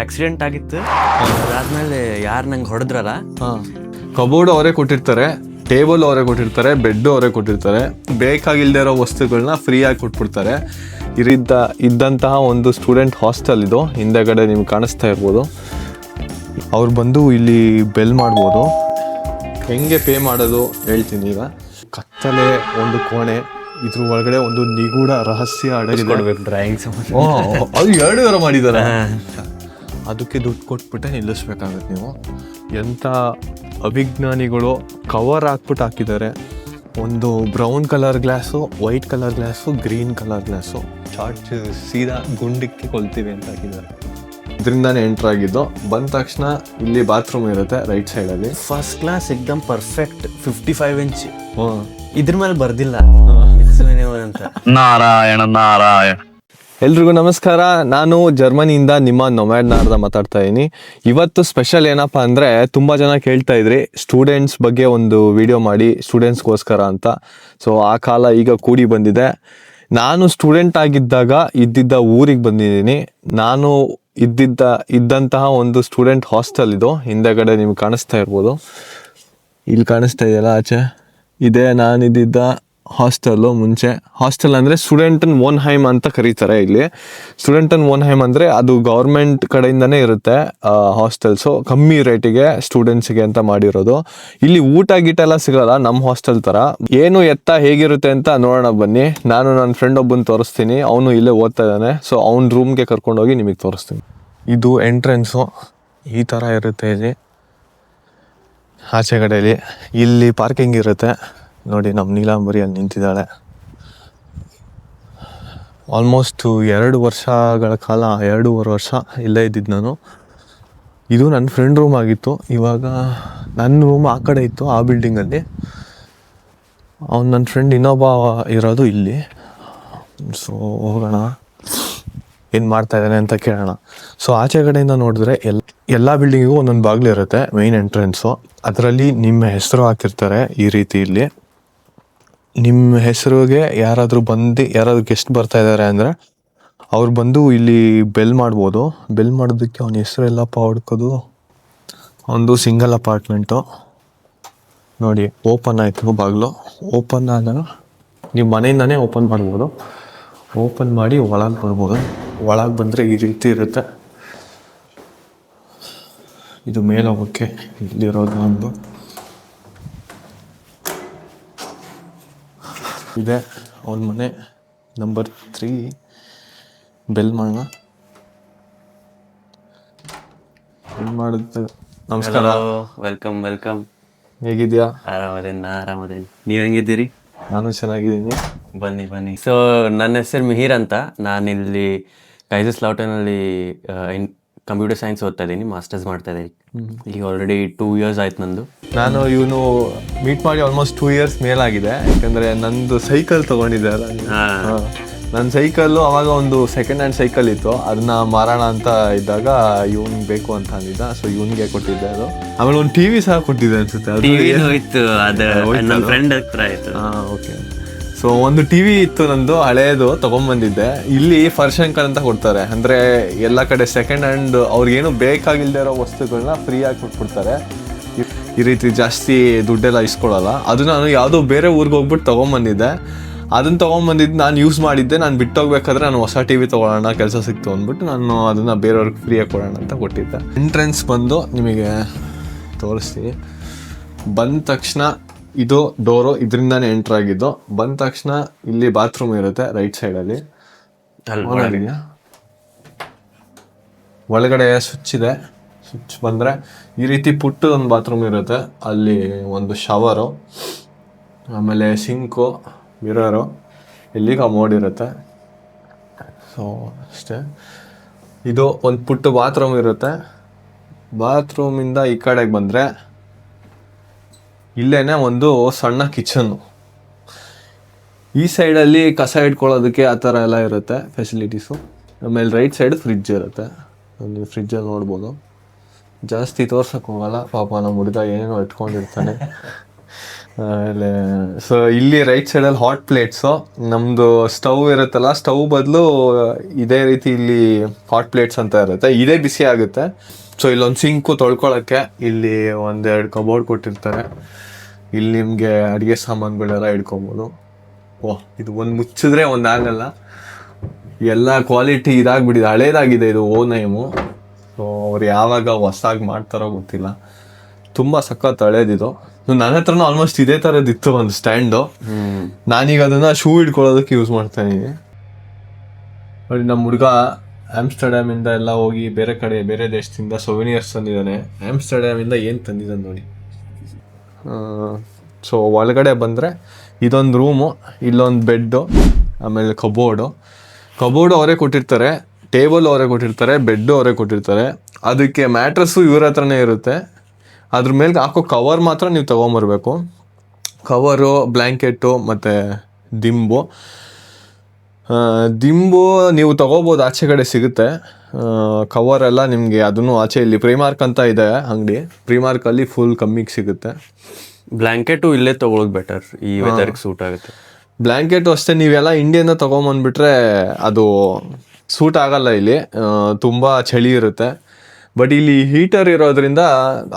Accident ಆಗಿತ್ತು. ಅದಾದ್ಮೇಲೆ ಯಾರು ನಂಗೆ ಹೊಡೆದ್ರಲ್ಲ? ಹಾಂ. ಕಬೋರ್ಡ್ ಅವರೇ ಕೊಟ್ಟಿರ್ತಾರೆ ಟೇಬಲ್ ಅವರೇ ಕೊಟ್ಟಿರ್ತಾರೆ ಬೆಡ್ ಅವರೇ ಕೊಟ್ಟಿರ್ತಾರೆ. ಬೇಕಾಗಿಲ್ದೇ ಇರೋ ವಸ್ತುಗಳನ್ನ ಫ್ರೀಯಾಗಿ ಕೊಟ್ಬಿಡ್ತಾರೆ. ಇರಿದ್ದ ಇದ್ದಂತಹ ಒಂದು ಸ್ಟೂಡೆಂಟ್ ಹಾಸ್ಟೆಲ್ ಇದು ಹಿಂದೆಗಡೆ ನಿಮ್ಗೆ ಕಾಣಿಸ್ತಾ ಇರ್ಬೋದು. ಅವ್ರು ಬಂದು ಇಲ್ಲಿ ಬೆಲ್ ಮಾಡ್ಬೋದು. ಹೆಂಗೆ ಪೇ ಮಾಡೋದು ಹೇಳ್ತೀನಿ ಈಗ. ಕತ್ತಲೆ ಒಂದು ಕೋಣೆ ಇದ್ರ ಒಳಗಡೆ ಒಂದು ನಿಗೂಢ ರಹಸ್ಯ ಅಡಗಿ ಡ್ರಾಯಿಂಗ್ಸ್ ಅದು ಎರಡು ಮಾಡಿದ್ದಾರೆ ಅದಕ್ಕೆ ದುಡ್ಡು ಕೊಟ್ಬಿಟ್ಟೆ ನಿಲ್ಲಿಸ್ಬೇಕಾಗತ್ತೆ ನೀವು. ಎಂಥ ಅವಿಜ್ಞಾನಿಗಳು ಕವರ್ ಹಾಕ್ಬಿಟ್ಟು ಹಾಕಿದ್ದಾರೆ. ಒಂದು brown colour glass white colour glass green colour glass charge ಸೀದಾ ಗುಂಡಿಕ್ಕೆ ಕೊಲ್ತೀವಿ ಅಂತ ಹಾಕಿದ್ದಾರೆ. ಇದರಿಂದಾನೇ ಎಂಟ್ರ್ ಆಗಿದ್ದು. ಬಂದ ತಕ್ಷಣ ಇಲ್ಲಿ ಬಾತ್ರೂಮ್ ಇರುತ್ತೆ ರೈಟ್ ಸೈಡಲ್ಲಿ ಫಸ್ಟ್ ಕ್ಲಾಸ್ ಎಕ್ದಮ್ ಪರ್ಫೆಕ್ಟ್ ಫಿಫ್ಟಿ ಫೈವ್ ಇಂಚ್ ಇದ್ರ ಮೇಲೆ ಬರ್ದಿಲ್ಲ. ಅಂತ. ನಾರಾಯಣ ನಾರಾಯಣ. ಎಲ್ರಿಗೂ ನಮಸ್ಕಾರ. ನಾನು ಜರ್ಮನಿಯಿಂದ ನಿಮ್ಮ ನೊಮ್ಯಾಡ್ ನಾರ್ದ ಮಾತಾಡ್ತಾ ಇದ್ದೀನಿ ಇವತ್ತು ಸ್ಪೆಷಲ್ ಏನಪ್ಪ ಅಂದರೆ ತುಂಬ ಜನ ಕೇಳ್ತಾ ಇದ್ರಿ. ಸ್ಟೂಡೆಂಟ್ಸ್ ಬಗ್ಗೆ ಒಂದು ವಿಡಿಯೋ ಮಾಡಿ ಸ್ಟೂಡೆಂಟ್ಸ್ಗೋಸ್ಕರ ಅಂತ. ಸೊ ಆ ಕಾಲ ಈಗ ಕೂಡಿ ಬಂದಿದೆ. ನಾನು ಸ್ಟೂಡೆಂಟ್ ಆಗಿದ್ದಾಗ ಇದ್ದಿದ್ದ ಊರಿಗೆ ಬಂದಿದ್ದೀನಿ. ನಾನು ಇದ್ದಿದ್ದ, ಇದ್ದಂತಹ ಒಂದು ಸ್ಟೂಡೆಂಟ್ ಹಾಸ್ಟೆಲ್ ಇದು. ಹಿಂದೆಗಡೆ ನಿಮ್ಗೆ ಕಾಣಿಸ್ತಾ ಇರ್ಬೋದು. ಇಲ್ಲಿ ಕಾಣಿಸ್ತಾ ಇದೆಯಲ್ಲ ಆಚೆ? ಇದೇ ನಾನಿದ್ದಿದ್ದ ಹಾಸ್ಟೆಲ್ಲು ಮುಂಚೆ. ಹಾಸ್ಟೆಲ್ ಅಂದರೆ ಸ್ಟೂಡೆಂಟ್ ಓನ್ ಹೈಮ್ ಅಂತ ಕರೀತಾರೆ ಇಲ್ಲಿ. ಸ್ಟೂಡೆಂಟ್ ಓನ್ ಹೈಮ್ ಅಂದರೆ ಅದು ಗೌರ್ಮೆಂಟ್ ಕಡೆಯಿಂದನೇ ಇರುತ್ತೆ ಹಾಸ್ಟೆಲ್ಸು ಕಮ್ಮಿ ರೇಟಿಗೆ ಸ್ಟೂಡೆಂಟ್ಸ್ಗೆ ಅಂತ ಮಾಡಿರೋದು. ಇಲ್ಲಿ ಊಟ ಗೀಟ ಎಲ್ಲ ಸಿಗಲ್ಲ ನಮ್ಮ ಹಾಸ್ಟೆಲ್ ಥರ ಏನು ಎತ್ತ ಹೇಗಿರುತ್ತೆ ಅಂತ ನೋಡೋಣ ಬನ್ನಿ. ನಾನು ನನ್ನ ಫ್ರೆಂಡ್ ಒಬ್ಬನ ತೋರಿಸ್ತೀನಿ. ಅವನು ಇಲ್ಲೇ ಓದ್ತಾ ಇದ್ದಾನೆ. ಸೊ ಅವ್ನ ರೂಮ್ಗೆ ಕರ್ಕೊಂಡೋಗಿ ನಿಮಗೆ ತೋರಿಸ್ತೀನಿ. ಇದು ಎಂಟ್ರೆನ್ಸು ಈ ಥರ ಇರುತ್ತೆ ಇಲ್ಲಿ. ಆಚೆ ಕಡೆಯಲ್ಲಿ ಇಲ್ಲಿ ಪಾರ್ಕಿಂಗ್ ಇರುತ್ತೆ. ನೋಡಿ, ನಮ್ಮ ನೀಲಾಂಬರಿ ಅಲ್ಲಿ ನಿಂತಿದ್ದಾಳೆ ಆಲ್ಮೋಸ್ಟ್ ಎರಡು ವರ್ಷಗಳ ಕಾಲ, ಎರಡೂವರೆ ವರ್ಷ ಇಲ್ಲೇ ಇದ್ದಿದ್ದು ನಾನು. ಇದು ನನ್ನ ಫ್ರೆಂಡ್ ರೂಮ್ ಆಗಿತ್ತು. ಇವಾಗ ನನ್ನ ರೂಮ್ ಆ ಕಡೆ ಇತ್ತು, ಆ ಬಿಲ್ಡಿಂಗಲ್ಲಿ ಅವ್ನು ನನ್ನ ಫ್ರೆಂಡ್ ಇನ್ನೊಬ್ಬ ಇರೋದು ಇಲ್ಲಿ. ಸೊ ಹೋಗೋಣ. ಏನು ಮಾಡ್ತಾ ಇದ್ದಾನೆ ಅಂತ ಕೇಳೋಣ. ಸೊ ಆಚೆ ಕಡೆಯಿಂದ ನೋಡಿದ್ರೆ ಎಲ್ ಎಲ್ಲ ಬಿಲ್ಡಿಂಗಿಗೂ ಒಂದೊಂದು ಬಾಗಿಲು ಇರುತ್ತೆ ಮೇನ್ ಎಂಟ್ರೆನ್ಸು ಅದರಲ್ಲಿ ನಿಮ್ಮ ಹೆಸರು ಹಾಕಿರ್ತಾರೆ ಈ ರೀತಿ ಇಲ್ಲಿ. ನಿಮ್ಮ ಹೆಸರಿಗೆ ಯಾರಾದರೂ ಬಂದು, ಯಾರಾದರೂ ಗೆಸ್ಟ್ ಬರ್ತಾ ಇದ್ದಾರೆ ಅಂದರೆ ಅವ್ರು ಬಂದು ಇಲ್ಲಿ ಬೆಲ್ ಮಾಡ್ಬೋದು. ಬೆಲ್ ಮಾಡೋದಕ್ಕೆ ಅವನ ಹೆಸರೆಲ್ಲಪ್ಪ ಹುಡ್ಕೋದು? ಒಂದು ಸಿಂಗಲ್ ಅಪಾರ್ಟ್ಮೆಂಟು ನೋಡಿ ಓಪನ್ ಆಯಿತು ಬಾಗಿಲು. ಓಪನ್ ಆದಾಗ ನೀವು ಮನೆಯಿಂದನೇ ಓಪನ್ ಮಾಡ್ಬೋದು. ಓಪನ್ ಮಾಡಿ ಒಳಗೆ ಬರ್ಬೋದು. ಒಳಗೆ ಬಂದರೆ ಈ ರೀತಿ ಇರುತ್ತೆ. ಇದು ಮೇಲೆ ಹೋಗೋಕ್ಕೆ ಇಲ್ಲಿರೋದು ಒಂದು. ಇದೆ. ಅವನ ಮನೆ ನಂಬರ್ ತ್ರೀ ಬೆಲ್ ಮಾಡೋಣ ಏನು ಮಾಡುತ್ತೆ? ನಮಸ್ಕಾರ. ವೆಲ್ಕಮ್ ವೆಲ್ಕಮ್ ಹೇಗಿದ್ಯಾ? ಆರಾಮದೇನ್ ನಾ ಆರಾಮದೇನ್. ನೀವ್ ಹೆಂಗಿದ್ದೀರಿ? ನಾನು ಚೆನ್ನಾಗಿದ್ದೀನಿ. ಬನ್ನಿ ಬನ್ನಿ. ಸೊ ನನ್ನ ಹೆಸರು ಮಿಹಿರ್ ಅಂತ. ನಾನಿಲ್ಲಿ ಕೈಸಸ್ ಲಾಟನಲ್ಲಿ ಕಂಪ್ಯೂಟರ್ ಸೈನ್ಸ್ ಓದ್ತಾ ಇದ್ದೀನಿ ಮಾಸ್ಟರ್ಸ್ ಮಾಡ್ತಾ ಇದ್ದೀನಿ. ಈಗ ಆಲ್ರೆಡಿ ಟೂ ಇಯರ್ಸ್ ಆಯ್ತು ನಂದು. ನಾನು ಇವನು ಮೀಟ್ ಮಾಡಿ ಆಲ್ಮೋಸ್ಟ್ ಟೂ ಇಯರ್ಸ್ ಮೇಲಾಗಿದೆ. ಯಾಕಂದರೆ ನಂದು ಸೈಕಲ್ ತೊಗೊಂಡಿದ್ದೆ. ನನ್ನ ಸೈಕಲ್ಲು ಅವಾಗ ಒಂದು ಸೆಕೆಂಡ್ ಹ್ಯಾಂಡ್ ಸೈಕಲ್ ಇತ್ತು. ಅದನ್ನ ಮಾರೋಣ ಅಂತ ಇದ್ದಾಗ ಇವನ್ಗೆ ಬೇಕು ಅಂತ ಅಂದಿದ್ದ. ಸೊ ಇವನ್ಗೆ ಕೊಟ್ಟಿದ್ದೆ ಅದು. ಆಮೇಲೆ ಒಂದು ಟಿ ವಿ ಸಹ ಕೊಟ್ಟಿದ್ದೆ ಅನ್ಸುತ್ತೆ. ಟಿವಿ ಓಕೆ ಸೊ ಒಂದು ಟಿ ವಿ ಇತ್ತು ನಂದು, ಹಳೇದು ತೊಗೊಂಬಂದಿದ್ದೆ. ಇಲ್ಲಿ ಫರ್ಶಂಕರ್ ಅಂತ ಕೊಡ್ತಾರೆ. ಅಂದರೆ ಎಲ್ಲ ಕಡೆ ಸೆಕೆಂಡ್ ಹ್ಯಾಂಡ್ ಅವ್ರಿಗೇನು ಬೇಕಾಗಿಲ್ಲದೆ ಇರೋ ವಸ್ತುಗಳನ್ನ ಫ್ರೀಯಾಗಿ ಕೊಟ್ಬಿಡ್ತಾರೆ. ಈ- ರೀತಿ ಜಾಸ್ತಿ ದುಡ್ಡೆಲ್ಲ ಇಸ್ಕೊಳ್ಳಲ್ಲ. ಅದು ನಾನು ಯಾವುದೋ ಬೇರೆ ಊರಿಗೆ ಹೋಗ್ಬಿಟ್ಟು ತೊಗೊಂಬಂದಿದ್ದೆ. ಅದನ್ನ ತೊಗೊಂಬಂದಿದ್ದು ನಾನು ಯೂಸ್ ಮಾಡಿದ್ದೆ. ನಾನು ಬಿಟ್ಟೋಗ್ಬೇಕಾದ್ರೆ ನಾನು ಹೊಸ ಟಿ ವಿ ತೊಗೊಳ್ಳೋಣ, ಕೆಲಸ ಸಿಕ್ತು ಅಂದ್ಬಿಟ್ಟು ನಾನು ಅದನ್ನು ಬೇರೆಯವ್ರಿಗೆ ಫ್ರೀಯಾಗಿ ಕೊಡೋಣ ಅಂತ ಕೊಟ್ಟಿದ್ದೆ. ಎಂಟ್ರೆನ್ಸ್ ಬಂದು ನಿಮಗೆ ತೋರಿಸ್ತೀನಿ. ಬಂದ ತಕ್ಷಣ ಇದು ಡೋರು ಇದರಿಂದಾನೇ ಎಂಟರ್ ಆಗಿದ್ದು ಬಂದ ತಕ್ಷಣ ಇಲ್ಲಿ ಬಾತ್ರೂಮ್ ಇರುತ್ತೆ ರೈಟ್ ಸೈಡಲ್ಲಿ ಒಳಗಡೆ. ಸ್ವಿಚ್ ಇದೆ. ಸ್ವಿಚ್ ಬಂದರೆ ಈ ರೀತಿ ಪುಟ್ಟ ಒಂದು ಬಾತ್ರೂಮ್ ಇರುತ್ತೆ. ಅಲ್ಲಿ ಒಂದು ಶವರು ಆಮೇಲೆ ಸಿಂಕು ಮಿರರು ಇಲ್ಲಿ ಕಮೋಡ್ ಇರುತ್ತೆ. ಸೊ ಅಷ್ಟೇ. ಇದು ಒಂದು ಪುಟ್ಟ ಬಾತ್ರೂಮ್ ಇರುತ್ತೆ. ಬಾತ್ರೂಮಿಂದ ಈ ಕಡೆಗೆ ಬಂದರೆ ಇಲ್ಲೇನೆ ಒಂದು ಸಣ್ಣ ಕಿಚನ್ನು ಈ ಸೈಡಲ್ಲಿ ಕಸ ಇಟ್ಕೊಳ್ಳೋದಕ್ಕೆ ಆ ಥರ ಎಲ್ಲ ಇರುತ್ತೆ ಫೆಸಿಲಿಟೀಸು ಆಮೇಲೆ ರೈಟ್ ಸೈಡ್ ಫ್ರಿಜ್ ಇರುತ್ತೆ. ನೀವು ಫ್ರಿಜ್ಜಲ್ಲಿ ನೋಡ್ಬೋದು. ಜಾಸ್ತಿ ತೋರ್ಸೋಕೆ ಹೋಗಲ್ಲ. ಪಾಪ ನಮ್ಮ ಹುಡುಗ ಏನೇನೋ ಇಟ್ಕೊಂಡಿರ್ತಾನೆ. ಆಮೇಲೆ ಸೊ ಇಲ್ಲಿ ರೈಟ್ ಸೈಡಲ್ಲಿ ಹಾಟ್ ಪ್ಲೇಟ್ಸು ನಮ್ಮದು ಸ್ಟವ್ ಇರುತ್ತಲ್ಲ ಸ್ಟವ್ ಬದಲು ಇದೇ ರೀತಿ ಇಲ್ಲಿ ಹಾಟ್ ಪ್ಲೇಟ್ಸ್ ಅಂತ ಇರುತ್ತೆ. ಇದೇ ಬಿಸಿ ಆಗುತ್ತೆ. ಸೊ ಇಲ್ಲೊಂದು ಸಿಂಕು ತೊಳ್ಕೊಳ್ಳೋಕ್ಕೆ ಇಲ್ಲಿ ಒಂದೆರಡು ಕಬೋರ್ಡ್ ಕೊಟ್ಟಿರ್ತಾರೆ. ಇಲ್ಲಿ ನಿಮಗೆ ಅಡುಗೆ ಸಾಮಾನುಗಳೆಲ್ಲ ಇಟ್ಕೊಬೋದು ಓಹ್ ಇದು ಒಂದು ಮುಚ್ಚಿದ್ರೆ ಒಂದು ಆಗಲ್ಲ. ಎಲ್ಲ ಕ್ವಾಲಿಟಿ ಇದಾಗ್ಬಿಟ್ಟಿದೆ. ಹಳೇದಾಗಿದೆ ಇದು ಓ ನೈಮು. ಸೊ ಅವ್ರು ಯಾವಾಗ ಹೊಸಾಗಿ ಮಾಡ್ತಾರೋ ಗೊತ್ತಿಲ್ಲ. ತುಂಬ ಸಖತ್ ಹಳೇದಿದು. ನನ್ನ ಹತ್ರನೂ ಆಲ್ಮೋಸ್ಟ್ ಇದೇ ಥರದ್ದು ಇತ್ತು ಒಂದು ಸ್ಟ್ಯಾಂಡು ನಾನೀಗ ಅದನ್ನು ಶೂ ಇಟ್ಕೊಳ್ಳೋದಕ್ಕೆ ಯೂಸ್ ಮಾಡ್ತಾ ಇದ್ದೀನಿ ನೋಡಿ ನಮ್ಮ ಹುಡುಗ ಆಮ್ಸ್ಟರ್ಡ್ಯಾಮಿಂದ ಎಲ್ಲ ಹೋಗಿ ಬೇರೆ ಕಡೆ, ಬೇರೆ ದೇಶದಿಂದ ಸೊವಿನಿಯರ್ಸ್ ತಂದಿದ್ದಾನೆ. ಆಮ್ಸ್ಟರ್ಡ್ಯಾಮಿಂದ ಏನು ತಂದಿದ್ದಾನೆ ನೋಡಿ. ಸೊ ಒಳಗಡೆ ಬಂದರೆ ಇದೊಂದು ರೂಮು ಇಲ್ಲೊಂದು ಬೆಡ್ಡು ಆಮೇಲೆ ಕಬೋರ್ಡು ಕಬೋರ್ಡು ಅವರೇ ಕೊಟ್ಟಿರ್ತಾರೆ ಟೇಬಲ್ ಅವರೇ ಕೊಟ್ಟಿರ್ತಾರೆ ಬೆಡ್ಡು ಅವರೇ ಕೊಟ್ಟಿರ್ತಾರೆ. ಅದಕ್ಕೆ ಮ್ಯಾಟ್ರಸ್ಸು ಇವ್ರ ಹತ್ರನೇ ಇರುತ್ತೆ. ಅದ್ರ ಮೇಲೆ ಹಾಕೋ ಕವರ್ ಮಾತ್ರ ನೀವು ತೊಗೊಂಬರ್ಬೇಕು. ಕವರು ಬ್ಲ್ಯಾಂಕೆಟ್ಟು ಮತ್ತು ದಿಂಬು. ದಿಂಬು ನೀವು ತಗೋಬೋದು ಆಚೆ ಕಡೆ ಸಿಗುತ್ತೆ. ಕವರ್ ಎಲ್ಲ ನಿಮಗೆ ಅದನ್ನು ಆಚೆ ಇಲ್ಲಿ ಪ್ರಿಮಾರ್ಕ್ ಅಂತ ಇದೆ ಅಂಗಡಿ. ಪ್ರಿಮಾರ್ಕಲ್ಲಿ ಫುಲ್ ಕಮ್ಮಿಗೆ ಸಿಗುತ್ತೆ. ಬ್ಲ್ಯಾಂಕೆಟು ಇಲ್ಲೇ ತಗೊಳ್ಳೋದು ಬೆಟರ್ ಈ ವೆದರ್ಗೆ ಸೂಟ್ ಆಗುತ್ತೆ. ಬ್ಲ್ಯಾಂಕೆಟು ಅಷ್ಟೇ ನೀವೆಲ್ಲ ಇಂಡಿಯನ್ನ ತೊಗೊಂಬಂದ್ಬಿಟ್ರೆ ಅದು ಸೂಟ್ ಆಗಲ್ಲ ಇಲ್ಲಿ. ತುಂಬ ಚಳಿ ಇರುತ್ತೆ. ಬಟ್ ಇಲ್ಲಿ ಹೀಟರ್ ಇರೋದ್ರಿಂದ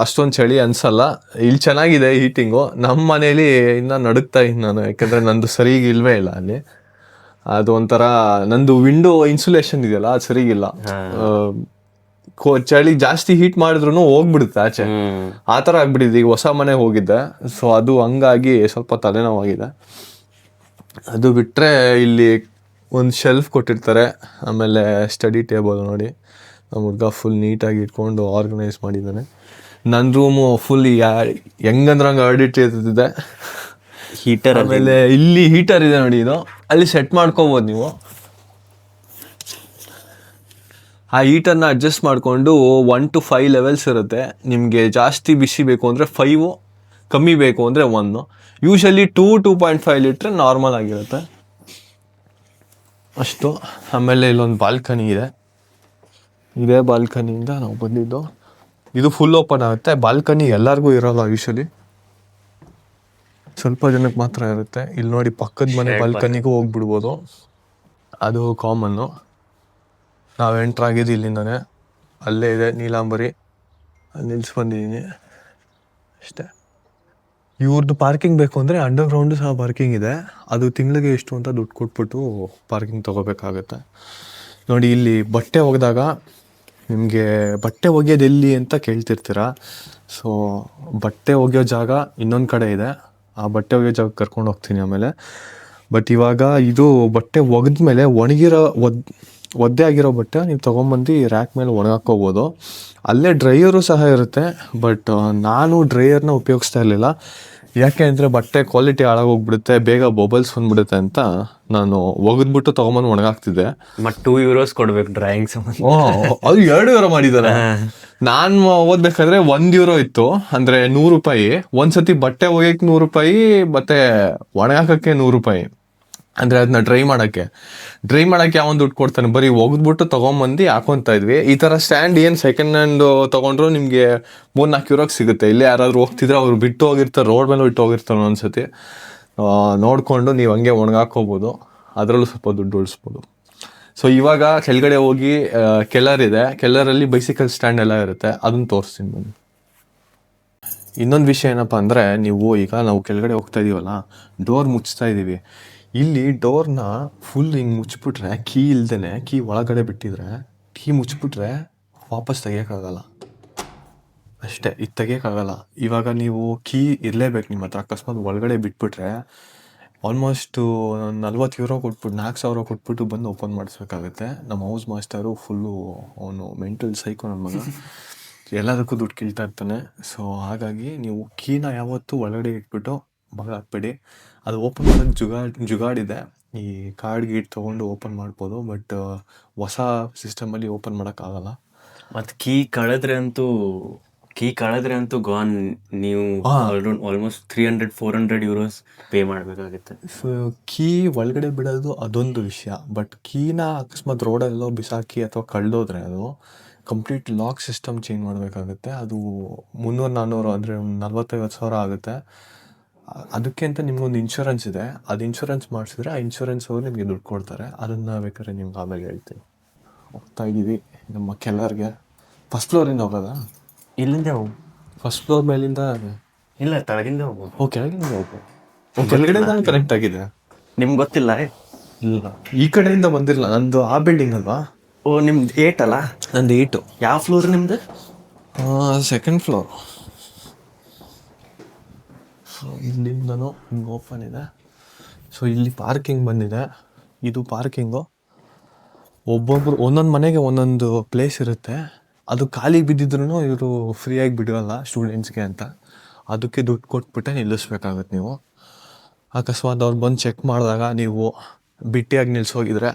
ಅಷ್ಟೊಂದು ಚಳಿ ಅನ್ಸಲ್ಲ. ಇಲ್ಲಿ ಚೆನ್ನಾಗಿದೆ ಹೀಟಿಂಗು ನಮ್ಮ ಮನೇಲಿ ಇನ್ನು ನಡುಗ್ತಾ ಇದ್ದೀನಿ ನಾನು ಯಾಕೆಂದರೆ ನಂದು ಸರಿಯಾಗಿ ಇಲ್ವೇ ಇಲ್ಲ ಅಲ್ಲಿ. ಅದು ಒಂಥರ ನಂದು ವಿಂಡೋ ಇನ್ಸುಲೇಷನ್ ಇದೆಯಲ್ಲ ಅದು ಸರಿಗಿಲ್ಲ. ಚಳಿ ಜಾಸ್ತಿ ಹೀಟ್ ಮಾಡಿದ್ರು ಹೋಗ್ಬಿಡುತ್ತೆ ಆಚೆ. ಆ ಥರ ಆಗ್ಬಿಟ್ಟಿದೆ ಈಗ ಹೊಸ ಮನೆ ಹೋಗಿದ್ದೆ. ಸೊ ಅದು ಹಂಗಾಗಿ ಸ್ವಲ್ಪ ತಲೆನೋವಾಗಿದೆ. ಅದು ಬಿಟ್ಟರೆ ಇಲ್ಲಿ ಒಂದು ಶೆಲ್ಫ್ ಕೊಟ್ಟಿರ್ತಾರೆ ಆಮೇಲೆ ಸ್ಟಡಿ ಟೇಬಲ್ ನೋಡಿ. ನಮ್ಮ ಹುಡುಗ ಫುಲ್ ನೀಟಾಗಿ ಇಟ್ಕೊಂಡು ಆರ್ಗನೈಸ್ ಮಾಡಿದ್ದಾನೆ. ನನ್ನ ರೂಮು ಫುಲ್ ಯಾ ಹೆಂಗಂದ್ರೆ ಹಂಗೆ ಅಡಿಟ್ ಇರ್ತಿದೆ. ಹೀಟರ್ ಆಮೇಲೆ ಇಲ್ಲಿ ಹೀಟರ್ ಇದೆ ನೋಡಿ ಇದು. ಅಲ್ಲಿ ಸೆಟ್ ಮಾಡ್ಕೋಬೋದು ನೀವು. ಆ ಹೀಟರ್ನ ಅಡ್ಜಸ್ಟ್ ಮಾಡಿಕೊಂಡು ಒನ್ ಟು ಫೈವ್ ಲೆವೆಲ್ಸ್ ಇರುತ್ತೆ. ನಿಮಗೆ ಜಾಸ್ತಿ ಬಿಸಿ ಬೇಕು ಅಂದರೆ ಫೈವು ಕಮ್ಮಿ ಬೇಕು ಅಂದರೆ one usually two two point five litre normal ಆಗಿರುತ್ತೆ. ಅಷ್ಟು. ಆಮೇಲೆ ಇಲ್ಲೊಂದು ಬಾಲ್ಕನಿ ಇದೆ. ಇದೇ ಬಾಲ್ಕನಿಯಿಂದ ನಾವು ಬಂದಿದ್ದು. ಇದು ಫುಲ್ ಓಪನ್ ಆಗುತ್ತೆ. ಬಾಲ್ಕನಿ ಎಲ್ಲರಿಗೂ ಇರೋಲ್ಲ ಯೂಶಲಿ ಸ್ವಲ್ಪ ಜನಕ್ಕೆ ಮಾತ್ರ ಇರುತ್ತೆ. ಇಲ್ಲಿ ನೋಡಿ ಪಕ್ಕದ ಮನೆ ಬಾಲ್ಕನಿಗೂ ಹೋಗ್ಬಿಡ್ಬೋದು. ಅದು ಕಾಮನ್ನು ನಾವು ಎಂಟ್ರ್ ಆಗಿದ್ದು ಇಲ್ಲಿಂದಾನೆ. ಅಲ್ಲೇ ಇದೆ ನೀಲಾಂಬರಿ. ಅಲ್ಲಿ ನಿಲ್ಸಿ ಬಂದಿದ್ದೀನಿ ಅಷ್ಟೇ. ಇವ್ರದ್ದು ಪಾರ್ಕಿಂಗ್ ಬೇಕು ಅಂದರೆ ಅಂಡರ್ಗ್ರೌಂಡು ಸಹ ಪಾರ್ಕಿಂಗ್ ಇದೆ. ಅದು ತಿಂಗಳಿಗೆ ಎಷ್ಟು ಅಂತ ದುಡ್ಡು ಕೊಟ್ಬಿಟ್ಟು ಪಾರ್ಕಿಂಗ್ ತೊಗೋಬೇಕಾಗತ್ತೆ. ನೋಡಿ ಇಲ್ಲಿ ಬಟ್ಟೆ ಒಗೆದಾಗ ನಿಮಗೆ ಬಟ್ಟೆ ಒಗೆಯೋದು ಎಲ್ಲಿ ಅಂತ ಕೇಳ್ತಿರ್ತೀರ. ಸೊ ಬಟ್ಟೆ ಒಗೆಯೋ ಜಾಗ ಇನ್ನೊಂದು ಕಡೆ ಇದೆ. ಆ ಬಟ್ಟೆ ಒಗೆಯೋ ಜಾಗ ಕರ್ಕೊಂಡು ಹೋಗ್ತೀನಿ ಆಮೇಲೆ. ಬಟ್ ಇವಾಗ ಇದು ಬಟ್ಟೆ ಒಗೆದ್ಮೇಲೆ ಒಣಗಿರೋ ಒದ್, ಒದ್ದೆ ಆಗಿರೋ ಬಟ್ಟೆ ನೀವು ತೊಗೊಂಬಂದು ರ್ಯಾಕ್ ಮೇಲೆ ಒಣಗಾಕೋಬೋದು ಅಲ್ಲೇ ಡ್ರೈಯರು ಸಹ ಇರುತ್ತೆ ಬಟ್ ನಾನು ಡ್ರೈಯರ್ನ ಉಪಯೋಗಿಸ್ತಾ ಇರಲಿಲ್ಲ. ಯಾಕೆ ಅಂದರೆ ಬಟ್ಟೆ ಕ್ವಾಲಿಟಿ ಹಾಳಾಗೋಗ್ಬಿಡುತ್ತೆ ಬೇಗ ಬಬಲ್ಸ್ ಬಂದ್ಬಿಡುತ್ತೆ ಅಂತ ನಾನು ಒಗೆದ್ಬಿಟ್ಟು ತೊಗೊಂಬಂದು ಒಣಗಾಕ್ತಿದ್ದೆ. ಮತ್ತು ಟೂ ಯೂರೋಸ್ ಕೊಡ್ಬೇಕು ಡ್ರಾಯಿಂಗ್ ಸಂಬಂಧ. ಅದು ಎರಡು ಯೂರೋ ಮಾಡಿದ್ದಾರೆ? ನಾನು ಓದ್ಬೇಕಾದ್ರೆ ಒಂದು ಯೂರೋ ಇತ್ತು ಅಂದ್ರೆ ನೂರು ರೂಪಾಯಿ. ಒಂದ್ಸತಿ ಬಟ್ಟೆ ಒಗೆಯಕ್ಕೆ ನೂರು ರೂಪಾಯಿ ಮತ್ತೆ ಒಣಗಾಕಕ್ಕೆ ನೂರು ರೂಪಾಯಿ. ಅಂದ್ರೆ ಅದನ್ನ ಡ್ರೈ ಮಾಡಕ್ಕೆ. ಡ್ರೈ ಮಾಡಕ್ಕೆ ಯಾವ ದುಡ್ಡು ಕೊಡ್ತಾನೆ? ಬರೀ ಒಗೆದ್ಬಿಟ್ಟು ತಗೊಂಬಂದು ಹಾಕೊತಾ ಇದ್ವಿ. ಈ ತರ ಸ್ಟ್ಯಾಂಡ್ ಏನು ಸೆಕೆಂಡ್ ಹ್ಯಾಂಡ್ ತಗೊಂಡ್ರು ನಿಮಗೆ ಮೂರ್ ನಾಲ್ಕು ಯೂರೋಕ್ ಸಿಗುತ್ತೆ. ಇಲ್ಲಿ ಯಾರಾದರೂ ಹೋಗ್ತಿದ್ರೆ ಅವ್ರು ಬಿಟ್ಟು ಹೋಗಿರ್ತಾರೆ ರೋಡ್ ಮೇಲೆ ಬಿಟ್ಟು ಹೋಗಿರ್ತಾರೆ ಆ, ನೋಡ್ಕೊಂಡು ನೀವು ಹಂಗೆ ಒಣಗಾಕೋಬೋದು ಅದರಲ್ಲೂ ಸ್ವಲ್ಪ ದುಡ್ಡು ಉಳಿಸ್ಬೋದು. ಸೊ ಇವಾಗ ಕೆಳಗಡೆ ಹೋಗಿ ಕೆಲ್ಲರ್ ಇದೆ. ಕೆಲ್ಲರಲ್ಲಿ ಬೈಸಿಕಲ್ ಸ್ಟ್ಯಾಂಡ್ ಎಲ್ಲ ಇರುತ್ತೆ. ಅದನ್ನ ತೋರಿಸ್ತೀನಿ ಬನ್ನಿ. ಇನ್ನೊಂದು ವಿಷಯ ಏನಪ್ಪ ಅಂದರೆ ನೀವು ಈಗ ನಾವು ಕೆಳಗಡೆ ಹೋಗ್ತಾ ಇದೀವಲ್ಲ ಡೋರ್ ಮುಚ್ತಾ ಇದ್ದೀವಿ ಇಲ್ಲಿ ಡೋರ್ನ ಫುಲ್ ಹಿಂಗೆ ಮುಚ್ಚಿಬಿಟ್ರೆ ಕೀ ಇಲ್ದೇ ಕೀ ಒಳಗಡೆ ಬಿಟ್ಟಿದ್ರೆ ಕೀ ಮುಚ್ಚಿಬಿಟ್ರೆ ವಾಪಸ್ ತೆಗಿಯೋಕ್ಕಾಗಲ್ಲ. ಅಷ್ಟೇ, ಇದು ತೆಗಿಯೋಕ್ಕಾಗಲ್ಲ. ಇವಾಗ ನೀವು ಕೀ ಇರಲೇಬೇಕು ನಿಮ್ಮ ಹತ್ರ. ಅಕಸ್ಮಾತ್ ಒಳಗಡೆ ಬಿಟ್ಬಿಟ್ರೆ ಆಲ್ಮೋಸ್ಟು ನಲ್ವತ್ತು ಯೂರೋ ಕೊಟ್ಬಿಟ್ಟು, ನಾಲ್ಕು ಸಾವಿರ ಕೊಟ್ಬಿಟ್ಟು ಬಂದು ಓಪನ್ ಮಾಡಿಸ್ಬೇಕಾಗುತ್ತೆ. ನಮ್ಮ ಹೌಸ್ ಮಾಸ್ಟರು ಫುಲ್ಲು ಅವನು ಮೆಂಟಲ್ ಸೈಕೋ ನನ್ನ ಮಗ. ಎಲ್ಲದಕ್ಕೂ ದುಡ್ಡು ಕೇಳ್ತಾ ಇರ್ತಾನೆ. ಸೊ ಹಾಗಾಗಿ ನೀವು ಕೀನ ಯಾವತ್ತೂ ಒಳಗಡೆ ಇಟ್ಬಿಟ್ಟು ಮಗ ಹಾಕ್ಬೇಡಿ. ಅದು ಓಪನ್ ಮಾಡೋಕ್ಕೆ ಜುಗಾಡ್ ಜುಗಾಡಿದೆ. ಈ ಕಾರ್ಡ್ ಗೀಟ್ ತೊಗೊಂಡು ಓಪನ್ ಮಾಡ್ಬೋದು ಬಟ್ ಹೊಸ ಸಿಸ್ಟಮಲ್ಲಿ ಓಪನ್ ಮಾಡೋಕ್ಕಾಗಲ್ಲ. ಮತ್ತು ಕೀ ಕಳೆದ್ರೆ ಅಂತೂ ಕೀ ಕಳೆದ್ರೆ ಅಂತೂ ಗಾನ್ ನೀವು almost three hundred four hundred euros pay ಮಾಡಬೇಕಾಗುತ್ತೆ. ಸೊ ಕೀ ಒಳಗಡೆ ಬಿಡೋದು ಅದೊಂದು ವಿಷಯ ಬಟ್ ಕೀನ ಅಕಸ್ಮಾತ್ ರೋಡಲ್ಲೋ ಬಿಸಾಕಿ ಅಥವಾ ಕಳೆದೋದ್ರೆ ಅದು ಕಂಪ್ಲೀಟ್ ಲಾಕ್ ಸಿಸ್ಟಮ್ ಚೇಂಜ್ ಮಾಡಬೇಕಾಗುತ್ತೆ. ಅದು ಮುನ್ನೂರು ನಾನ್ನೂರು ಅಂದರೆ ನಲ್ವತ್ತೈವತ್ತು ಸಾವಿರ ಆಗುತ್ತೆ. ಅದಕ್ಕೆ ಅಂತ ನಿಮ್ಗೊಂದು ಇನ್ಶೂರೆನ್ಸ್ ಇದೆ. ಅದು ಇನ್ಶೂರೆನ್ಸ್ ಮಾಡಿಸಿದ್ರೆ ಆ ಇನ್ಶೂರೆನ್ಸ್ ಅವರು ನಿಮಗೆ ದುಡ್ಡು ಕೊಡ್ತಾರೆ. ಅದನ್ನ ಬೇಕಾದ್ರೆ ನಿಮ್ಗೆ ಆಮೇಲೆ ಹೇಳ್ತೀನಿ ಹೋಗ್ತಾ ಇದ್ದೀವಿ ನಮ್ಮ ಕೆಲವರಿಗೆ ಫಸ್ಟ್ ಫ್ಲೋರಿಂದ ಹೋಗೋದಾ? ಇಲ್ಲಿಂದ ಹೋಗು. ಫಸ್ಟ್ ಫ್ಲೋರ್ ಮೇಲಿಂದ? ಇಲ್ಲ ತಳಗಿಂದ ಹೋಗು. ಓ ಕೆಳಗಿಂದ ಹೋಗು. ಓ ಕೆಳಗಡೆಯಿಂದ ಕನೆಕ್ಟ್ ಆಗಿದೆ? ನಿಮ್ಗೆ ಗೊತ್ತಿಲ್ಲ ಇಲ್ಲ. ಈ ಕಡೆಯಿಂದ ಬಂದಿಲ್ಲ. ನಂದು ಆ ಬಿಲ್ಡಿಂಗ್ ಅಲ್ವಾ? ಓ ನಿಮ್ದು ಏಟ್ ಅಲ್ಲ? ನಂದು ಏಟು ಯಾವ ಫ್ಲೋರ್ ನಿಮ್ದು? ಸೆಕೆಂಡ್ ಫ್ಲೋರ್ ಸೊ ಇಲ್ಲಿಂದನೂ ಹಿಂಗೆ ಓಪನ್ ಇದೆ. ಸೊ ಇಲ್ಲಿ ಪಾರ್ಕಿಂಗ್ ಬಂದಿದೆ. ಇದು ಪಾರ್ಕಿಂಗು. ಒಬ್ಬೊಬ್ರು ಒಂದೊಂದು ಮನೆಗೆ ಒಂದೊಂದು ಪ್ಲೇಸ್ ಇರುತ್ತೆ. ಅದು ಖಾಲಿ ಬಿದ್ದಿದ್ರು ಇವರು ಫ್ರೀಯಾಗಿ ಬಿಡೋಲ್ಲ ಸ್ಟೂಡೆಂಟ್ಸ್ಗೆ ಅಂತ. ಅದಕ್ಕೆ ದುಡ್ಡು ಕೊಟ್ಬಿಟ್ಟೆ ನಿಲ್ಲಿಸ್ಬೇಕಾಗುತ್ತೆ ನೀವು. ಅಕಸ್ಮಾತ್ ಅವ್ರು ಬಂದು ಚೆಕ್ ಮಾಡಿದಾಗ ನೀವು ಬಿಟ್ಟಿಯಾಗಿ ನಿಲ್ಸೋಗಿದ್ರೆ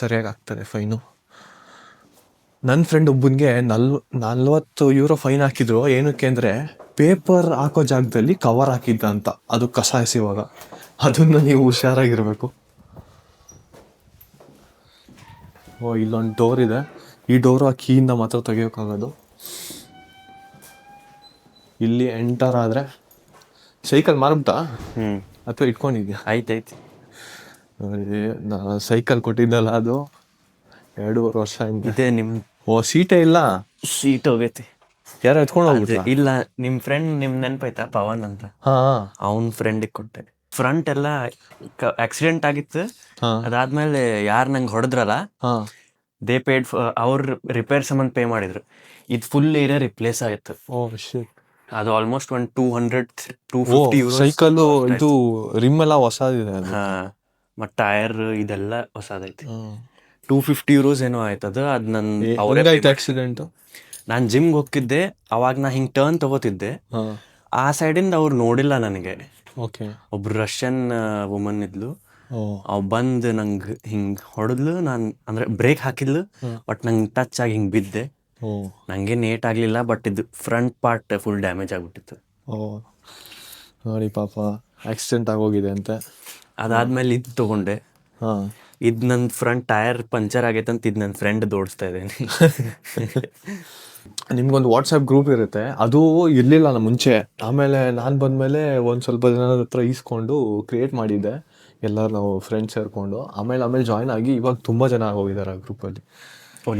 ಸರಿಯಾಗಿ ಆಗ್ತದೆ ಫೈನು ನನ್ನ ಫ್ರೆಂಡ್ ಒಬ್ಬನಿಗೆ ನಲ್ ನಲ್ವತ್ತು ಯೂರೋ ಫೈನ್ ಹಾಕಿದ್ರು. ಏನಕ್ಕೆ ಅಂದರೆ ಪೇಪರ್ ಹಾಕೋ ಜಾಗದಲ್ಲಿ ಕವರ್ ಹಾಕಿದ್ದ ಅಂತ. ಅದು ಕಸ ಎಸೆಯುವಾಗ ಅದನ್ನು ನೀವು ಹುಷಾರಾಗಿರ್ಬೇಕು. ಓ ಇಲ್ಲೊಂದು ಡೋರ್ ಇದೆ. ಈ ಡೋರು ಆ ಕೀಯಿಂದ ಮಾತ್ರ ತೆಗಿಯೋಕ್ಕಾಗೋದು ಇಲ್ಲಿ ಎಂಟರ್ ಆದರೆ. ಸೈಕಲ್ ಮಾರ್ಬಿಟ್ಟಾ ಹ್ಞೂ ಅಥವಾ ಇಟ್ಕೊಂಡಿದ್ಯಾ? ಆಯ್ತಾಯ್ತು. ಸೈಕಲ್ ಕೊಟ್ಟಿದ್ದಲ್ಲ ಅದು. ಎರಡೂವರೆ ವರ್ಷ ಇದೇ ನಿಮ್ಮ ಓ ಸೀಟೇ ಇಲ್ಲ. ಸೀಟ್ ಹೋಗೈತಿ. ಯಾರು ಎತ್ಕೊಂಡು ಹೋಗ್ಬಿಟ್ಟ ಇಲ್ಲ ನಿಮ್ ಫ್ರೆಂಡ್ ನಿಮ್ ನೆನಪಾಯ್ತಾ? ಪವನ್ ಅಂತ. ಹಾ. ಅವನ್ ಫ್ರೆಂಡಿಗೆ ಕೊಟ್ಟೆ. ಫ್ರಂಟ್ ಎಲ್ಲ ಆಕ್ಸಿಡೆಂಟ್ ಆಗಿತ್ತು. ಅದಾದ್ಮೇಲೆ ಯಾರು ನಂಗೆ ಹೊಡೆದ್ರಲ್ಲ ದೇ ಪೇಡ್ ಅವ್ರ ರಿಪೇರ್ ಸಂಬಂಧ ಪೇ ಮಾಡಿದ್ರು. ಇದು ಫುಲ್ ಏರಿಯಾ ರಿಪ್ಲೇಸ್ ಆಗಿತ್ತು. ಅದು almost one two hundred two fifty cycle ಇದು ರಿಮ್ ಎಲ್ಲ ಹೊಸದಿದೆ ಅದು. ಹಾ ಮತ್ ಟೈರ್ ಇದೆಲ್ಲ ಹೊಸದೈತಿ. ಟೂ ಫಿಫ್ಟಿ ಯೂರೋಸ್ ಏನೋ ಆಯ್ತದ ಅದ್ ನನ್ ಅವರೇ ಆಕ್ಸಿಡೆಂಟ್ ನಾನ್ ಜಿಮ್ಗೆ ಹೋಗ್ತಿದ್ದೆ ಅವಾಗ ನಾ ಹಿಂಗೆ ಟರ್ನ್ ತಗೋತಿದ್ದೆ. ಆ ಸೈಡಿಂದ ಅವ್ರು ನೋಡಿಲ್ಲ ನನಗೆ. ಓಕೆ ಒಬ್ರು ರಷ್ಯನ್ ವುಮನ್ ಇದ್ಲು. ಅವ್ ಬಂದ್ ನಂಗ್ ಹಿಂಗ್ ಹೊಡೆದ್ಲು ನಾನ್ ಅಂದ್ರೆ ಬ್ರೇಕ್ ಹಾಕಿದ್ಲು ಬಟ್ ನಂಗೆ ಟಚ್ ಆಗಿ ಹಿಂಗ್ ಬಿದ್ದೆ. ನಂಗೆ ನೇಟ್ ಆಗ್ಲಿಲ್ಲ ಬಟ್ ಇದು ಫ್ರಂಟ್ ಪಾರ್ಟ್ ಫುಲ್ ಡ್ಯಾಮೇಜ್ ಆಗ್ಬಿಟ್ಟಿತ್ತು. ಓ. ನೋಡಿ ಪಾಪ ಆಕ್ಸಿಡೆಂಟ್ ಆಗೋಗಿದೆ ಅಂತ. ಅದಾದ್ಮೇಲೆ ಇದು ತಗೊಂಡೆ. ಹಾ. ಇದ್ ನನ್ ಫ್ರಂಟ್ ಟೈರ್ ಪಂಚರ್ ಆಗೈತೆ ಅಂತ ಇದ್ ನನ್ ಫ್ರೆಂಡ್ ದೋಡಿಸ್ತಾ ಇದ್ದೇನೆ. ನಿಮ್ಗೊಂದು ವಾಟ್ಸಪ್ ಗ್ರೂಪ್ ಇರುತ್ತೆ. ಅದು ಇರಲಿಲ್ಲ ನಾನು ಮುಂಚೆ. ಆಮೇಲೆ ನಾನು ಬಂದಮೇಲೆ ಒಂದು ಸ್ವಲ್ಪ ಜನದ ಹತ್ರ ಈಸ್ಕೊಂಡು ಕ್ರಿಯೇಟ್ ಮಾಡಿದ್ದೆ. ಎಲ್ಲರೂ ನಾವು ಫ್ರೆಂಡ್ಸ್ ಸೇರ್ಕೊಂಡು. ಆಮೇಲೆ ಆಮೇಲೆ ಜಾಯ್ನ್ ಆಗಿ ಇವಾಗ ತುಂಬ ಜನ ಆಗೋಗಿದ್ದಾರೆ ಆ ಗ್ರೂಪಲ್ಲಿ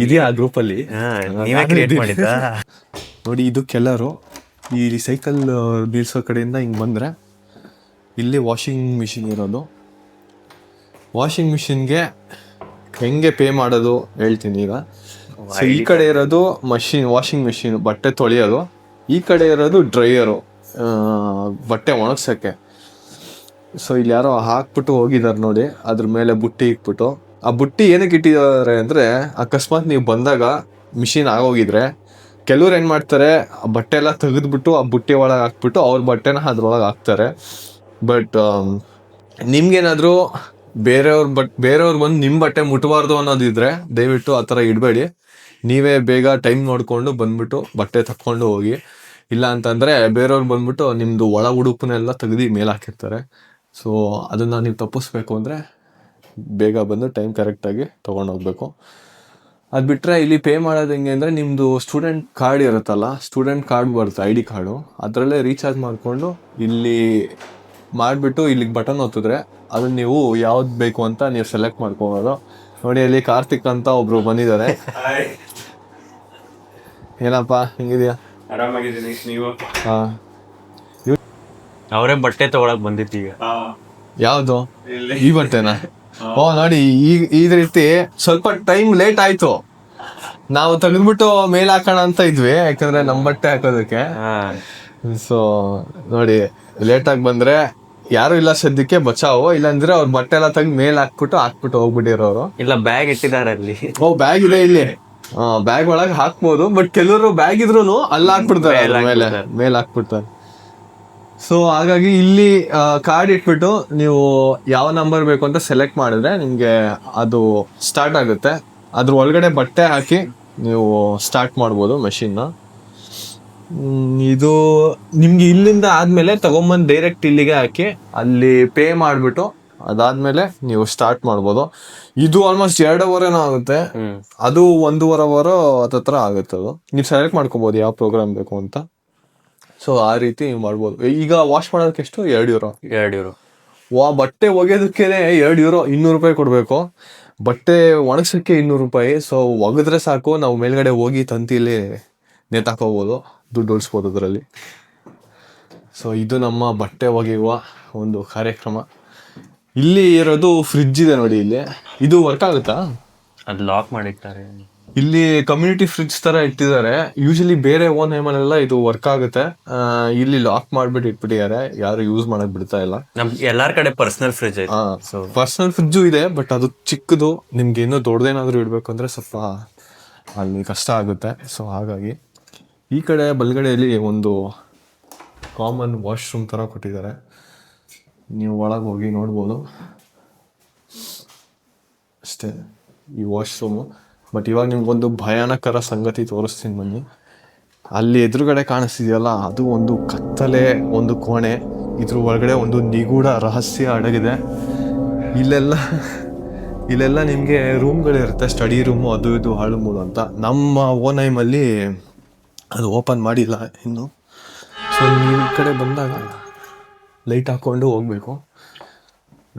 ಇದೆಯಾ ಆ ಗ್ರೂಪಲ್ಲಿ ನೋಡಿ ಇದು ಈ ಸೈಕಲ್ ನಿಲ್ಸೋ ಕಡೆಯಿಂದ ಹಿಂಗೆ ಬಂದರೆ ಇಲ್ಲಿ ವಾಷಿಂಗ್ ಮಿಷಿನ್ ಇರೋದು. ವಾಷಿಂಗ್ ಮಿಷಿನ್ಗೆ ಹೆಂಗೆ ಪೇ ಮಾಡೋದು ಹೇಳ್ತೀನಿ ಈಗ. ಸೊ ಈ ಕಡೆ ಇರೋದು ಮಷಿನ್ ವಾಷಿಂಗ್ ಮಿಷಿನ್ ಬಟ್ಟೆ ತೊಳೆಯೋದು. ಈ ಕಡೆ ಇರೋದು ಡ್ರೈಯರು ಬಟ್ಟೆ ಒಣಗ್ಸೋಕ್ಕೆ. ಸೊ ಇಲ್ಲಿ ಯಾರೋ ಹಾಕ್ಬಿಟ್ಟು ಹೋಗಿದ್ದಾರೆ ನೋಡಿ ಅದ್ರ ಮೇಲೆ ಬುಟ್ಟಿ ಇಕ್ಬಿಟ್ಟು ಆ ಬುಟ್ಟಿ ಏನಕ್ಕೆ ಇಟ್ಟಿದ್ದಾರೆ ಅಂದರೆ ಅಕಸ್ಮಾತ್ ನೀವು ಬಂದಾಗ ಮಿಷಿನ್ ಆಗೋಗಿದ್ರೆ ಕೆಲವ್ರು ಏನು ಮಾಡ್ತಾರೆ ಆ ಬಟ್ಟೆ ಎಲ್ಲ ತೆಗೆದ್ಬಿಟ್ಟು ಆ ಬುಟ್ಟಿ ಒಳಗೆ ಹಾಕ್ಬಿಟ್ಟು ಅವ್ರ ಬಟ್ಟೆನ ಅದ್ರೊಳಗೆ ಹಾಕ್ತಾರೆ. ಬಟ್ ನಿಮ್ಗೇನಾದರೂ ಬೇರೆಯವ್ರ ಬಟ್ ಬೇರೆಯವ್ರು ಬಂದು ನಿಮ್ಮ ಬಟ್ಟೆ ಮುಟ್ಟಬಾರ್ದು ಅನ್ನೋದಿದ್ರೆ ದಯವಿಟ್ಟು ಆ ಥರ ಇಡಬೇಡಿ. ನೀವೇ ಬೇಗ ಟೈಮ್ ನೋಡಿಕೊಂಡು ಬಂದ್ಬಿಟ್ಟು ಬಟ್ಟೆ ತಕ್ಕೊಂಡು ಹೋಗಿ. ಇಲ್ಲ ಅಂತಂದರೆ ಬೇರೆಯವ್ರು ಬಂದ್ಬಿಟ್ಟು ನಿಮ್ಮದು ಒಳ ಉಡುಪನ್ನೆಲ್ಲ ತೆಗ್ದು ಮೇಲೆ ಹಾಕಿರ್ತಾರೆ. ಸೊ ಅದನ್ನು ನೀವು ತಪ್ಪಿಸ್ಬೇಕು ಅಂದರೆ ಬೇಗ ಬಂದು ಟೈಮ್ ಕರೆಕ್ಟಾಗಿ ತೊಗೊಂಡೋಗ್ಬೇಕು ಅದು ಬಿಟ್ಟರೆ ಇಲ್ಲಿ ಪೇ ಮಾಡೋದು ಹೆಂಗೆ ಅಂದರೆ ನಿಮ್ಮದು ಸ್ಟೂಡೆಂಟ್ ಕಾರ್ಡ್ ಇರುತ್ತಲ್ಲ ಸ್ಟೂಡೆಂಟ್ ಕಾರ್ಡ್ ಬರುತ್ತೆ ಐ ಡಿ ಕಾರ್ಡು ಅದರಲ್ಲೇ ರೀಚಾರ್ಜ್ ಮಾಡಿಕೊಂಡು ಇಲ್ಲಿ ಮಾಡಿಬಿಟ್ಟು ಇಲ್ಲಿಗೆ ಬಟನ್ ಒತ್ತಿದ್ರೆ ಅದನ್ನ ನೀವು ಯಾವ್ದು ಬೇಕು ಅಂತ ನೀವು ಸೆಲೆಕ್ಟ್ ಮಾಡ್ಕೊಬೋದು ನೋಡಿ, ಅಲ್ಲಿ ಕಾರ್ತಿಕ್ ಅಂತ ಒಬ್ಬರು ಬಂದಿದ್ದಾರೆ. ಏನಪ್ಪ ಹೆಂಗಿದ್ಯಾ? ಆರಾಮಾಗಿದ್ದೀನಿ ನೀವು? ಹಾ. ಅವರೇ ಬಟ್ಟೆ ತಗೊಳಕ್ ಬಂದಿತ್ತು ಈಗ. ಯಾವುದು? ಈ ಬಟ್ಟೆನಾ? ಓ ನೋಡಿ ಈ ಈ ರೀತಿ ಸ್ವಲ್ಪ ಟೈಮ್ ಲೇಟ್ ಆಯ್ತು. ನಾವು ತೆಗೆದ್ಬಿಟ್ಟು ಮೇಲ್ ಹಾಕೋಣ ಅಂತ ಇದ್ವಿ ಯಾಕಂದ್ರೆ ನಮ್ ಬಟ್ಟೆ ಹಾಕೋದಕ್ಕೆ. ಸೊ ನೋಡಿ ಲೇಟ್ ಆಗಿ ಬಂದ್ರೆ ಯಾರು ಇಲ್ಲ ಸದ್ಯಕ್ಕೆ ಬಚಾವು ಇಲ್ಲಾಂದ್ರೆ ಅವ್ರ ಬಟ್ಟೆ ಎಲ್ಲ ತೆಗ್ದು ಮೇಲ್ ಹಾಕ್ಬಿಟ್ಟು ಹಾಕ್ಬಿಟ್ಟು ಹೋಗ್ಬಿಟ್ಟಿರೋರು. ಇಲ್ಲ ಬ್ಯಾಗ್ ಇಟ್ಟಿದ್ದಾರೆ ಅಲ್ಲಿ. ಓ ಬ್ಯಾಗ್ ಇದೆ ಇಲ್ಲಿ. ಬ್ಯಾಗ್ ಒಳಗೆ ಹಾಕ್ಬೋದು ಬಟ್ ಕೆಲವರು ಬ್ಯಾಗ್ ಇದ್ರು ಅಲ್ಲಿ ಹಾಕ್ಬಿಡ್ತಾರೆ ಮೇಲೆ ಮೇಲೆ. ಹಾಕ್ಬಿಡ್ತಾರೆ. ಸೊ ಹಾಗಾಗಿ ಇಲ್ಲಿ ಕಾರ್ಡ್ ಇಟ್ಬಿಟ್ಟು ನೀವು ಯಾವ ನಂಬರ್ ಬೇಕು ಅಂತ ಸೆಲೆಕ್ಟ್ ಮಾಡಿದ್ರೆ ನಿಮಗೆ ಅದು ಸ್ಟಾರ್ಟ್ ಆಗುತ್ತೆ. ಅದ್ರ ಒಳಗಡೆ ಬಟ್ಟೆ ಹಾಕಿ ನೀವು ಸ್ಟಾರ್ಟ್ ಮಾಡ್ಬೋದು ಮೆಷಿನ್ನ ಇದು ನಿಮ್ಗೆ ಇಲ್ಲಿಂದ ಆದ್ಮೇಲೆ ತಗೊಂಬಂದು ಡೈರೆಕ್ಟ್ ಇಲ್ಲಿಗೆ ಹಾಕಿ ಅಲ್ಲಿ ಪೇ ಮಾಡಿಬಿಟ್ಟು ಅದಾದ್ಮೇಲೆ ನೀವು ಸ್ಟಾರ್ಟ್ ಮಾಡ್ಬೋದು. ಇದು ಆಲ್ಮೋಸ್ಟ್ ಎರಡೂವರೆನೂ ಆಗುತ್ತೆ. ಅದು ಒಂದೂವರೆ ಅವರ್ ಹತ್ರ ಆಗುತ್ತೆ ಅದು. ನೀವು ಸೆಲೆಕ್ಟ್ ಮಾಡ್ಕೋಬಹುದು ಯಾವ ಪ್ರೋಗ್ರಾಮ್ ಬೇಕು ಅಂತ. ಸೊ ಆ ರೀತಿ ಮಾಡ್ಬೋದು. ಈಗ ವಾಶ್ ಮಾಡೋದಕ್ಕೆ ಎಷ್ಟು? ಎರಡು ಯೂರೋ ಎರಡು ಯೂರೋ ವಾ ಬಟ್ಟೆ ಒಗೆಯೋದಕ್ಕೆ ಎರಡು ಯೂರೋ ಇನ್ನೂರು ರೂಪಾಯಿ ಕೊಡಬೇಕು. ಬಟ್ಟೆ ಒಣಗ್ಸೋಕ್ಕೆ ಇನ್ನೂರು ರೂಪಾಯಿ. ಸೊ ಒಗೆದ್ರೆ ಸಾಕು. ನಾವು ಮೇಲ್ಗಡೆ ಹೋಗಿ ತಂತಿಲಿ ನೇತಾಕೋಬೋದು ದುಡ್ಡು ಉಳಿಸ್ಬೋದು ಅದರಲ್ಲಿ. ಸೊ ಇದು ನಮ್ಮ ಬಟ್ಟೆ ಒಗೆಯುವ ಒಂದು ಕಾರ್ಯಕ್ರಮ. ಇಲ್ಲಿ ಇರೋದು ಫ್ರಿಡ್ಜ್ ಇದೆ ನೋಡಿ ಇಲ್ಲಿ. ಇದು ವರ್ಕ್ ಆಗುತ್ತಾ? ಅದು ಲಾಕ್ ಮಾಡಿರ್ತಾರೆ. ಇಲ್ಲಿ ಕಮ್ಯುನಿಟಿ ಫ್ರಿಡ್ಜ್ ತರ ಇಟ್ಟಿದ್ದಾರೆ. ಯೂಶಲಿ ಬೇರೆ ಓನ್ ಹೇಮಲ್ಲೆಲ್ಲ ಇದು ವರ್ಕ್ ಆಗುತ್ತೆ. ಆ, ಇಲ್ಲಿ ಲಾಕ್ ಮಾಡ್ಬಿಟ್ಟು ಇಟ್ಬಿಟ್ಟಿದ್ದಾರೆ. ಯಾರು ಯೂಸ್ ಮಾಡಕ್ ಬಿಡ್ತಾ ಇಲ್ಲ. ನಮ್ ಎಲ್ಲಾರ ಕಡೆ ಪರ್ಸನಲ್ ಫ್ರಿಜ್ ಐತೆ. ಸೊ ಪರ್ಸನಲ್ ಫ್ರಿಡ್ಜು ಇದೆ ಬಟ್ ಅದು ಚಿಕ್ಕದು. ನಿಮ್ಗೆ ಇನ್ನೂ ದೊಡ್ಡದೇನಾದ್ರೂ ಇಡಬೇಕು ಅಂದ್ರೆ ಸ್ವಲ್ಪ ಅಲ್ಲಿ ಕಷ್ಟ ಆಗುತ್ತೆ. ಸೊ ಹಾಗಾಗಿ ಈ ಕಡೆ ಬಲ್ಗಡೆಯಲ್ಲಿ ಒಂದು ಕಾಮನ್ ವಾಶ್ರೂಮ್ ಥರ ಕೊಟ್ಟಿದ್ದಾರೆ. ನೀವು ಒಳಗೆ ಹೋಗಿ ನೋಡ್ಬೋದು. ಅಷ್ಟೇ, ಈ ವಾಶ್ರೂಮು. ಬಟ್ ಇವಾಗ ನಿಮ್ಗೊಂದು ಭಯಾನಕರ ಸಂಗತಿ ತೋರಿಸ್ತೀನಿ ಬನ್ನಿ. ಅಲ್ಲಿ ಎದುರುಗಡೆ ಕಾಣಿಸ್ತಿದೆಯಲ್ಲ, ಅದು ಒಂದು ಕತ್ತಲೆ ಒಂದು ಕೋಣೆ. ಇದ್ರ ಒಳಗಡೆ ಒಂದು ನಿಗೂಢ ರಹಸ್ಯ ಅಡಗಿದೆ. ಇಲ್ಲೆಲ್ಲ ಇಲ್ಲೆಲ್ಲ ನಿಮಗೆ ರೂಮ್ಗಳಿರುತ್ತೆ, ಸ್ಟಡಿ ರೂಮು, ಅದು ಇದು, ಹಾಳು, ಮೂಳು ಅಂತ. ನಮ್ಮ ಓನ್ ಐಮಲ್ಲಿ ಅದು ಓಪನ್ ಮಾಡಿಲ್ಲ ಇನ್ನು. ಸೊ ನೀವು ಕಡೆ ಬಂದಾಗ ಲೈಟ್ ಹಾಕ್ಕೊಂಡು ಹೋಗ್ಬೇಕು.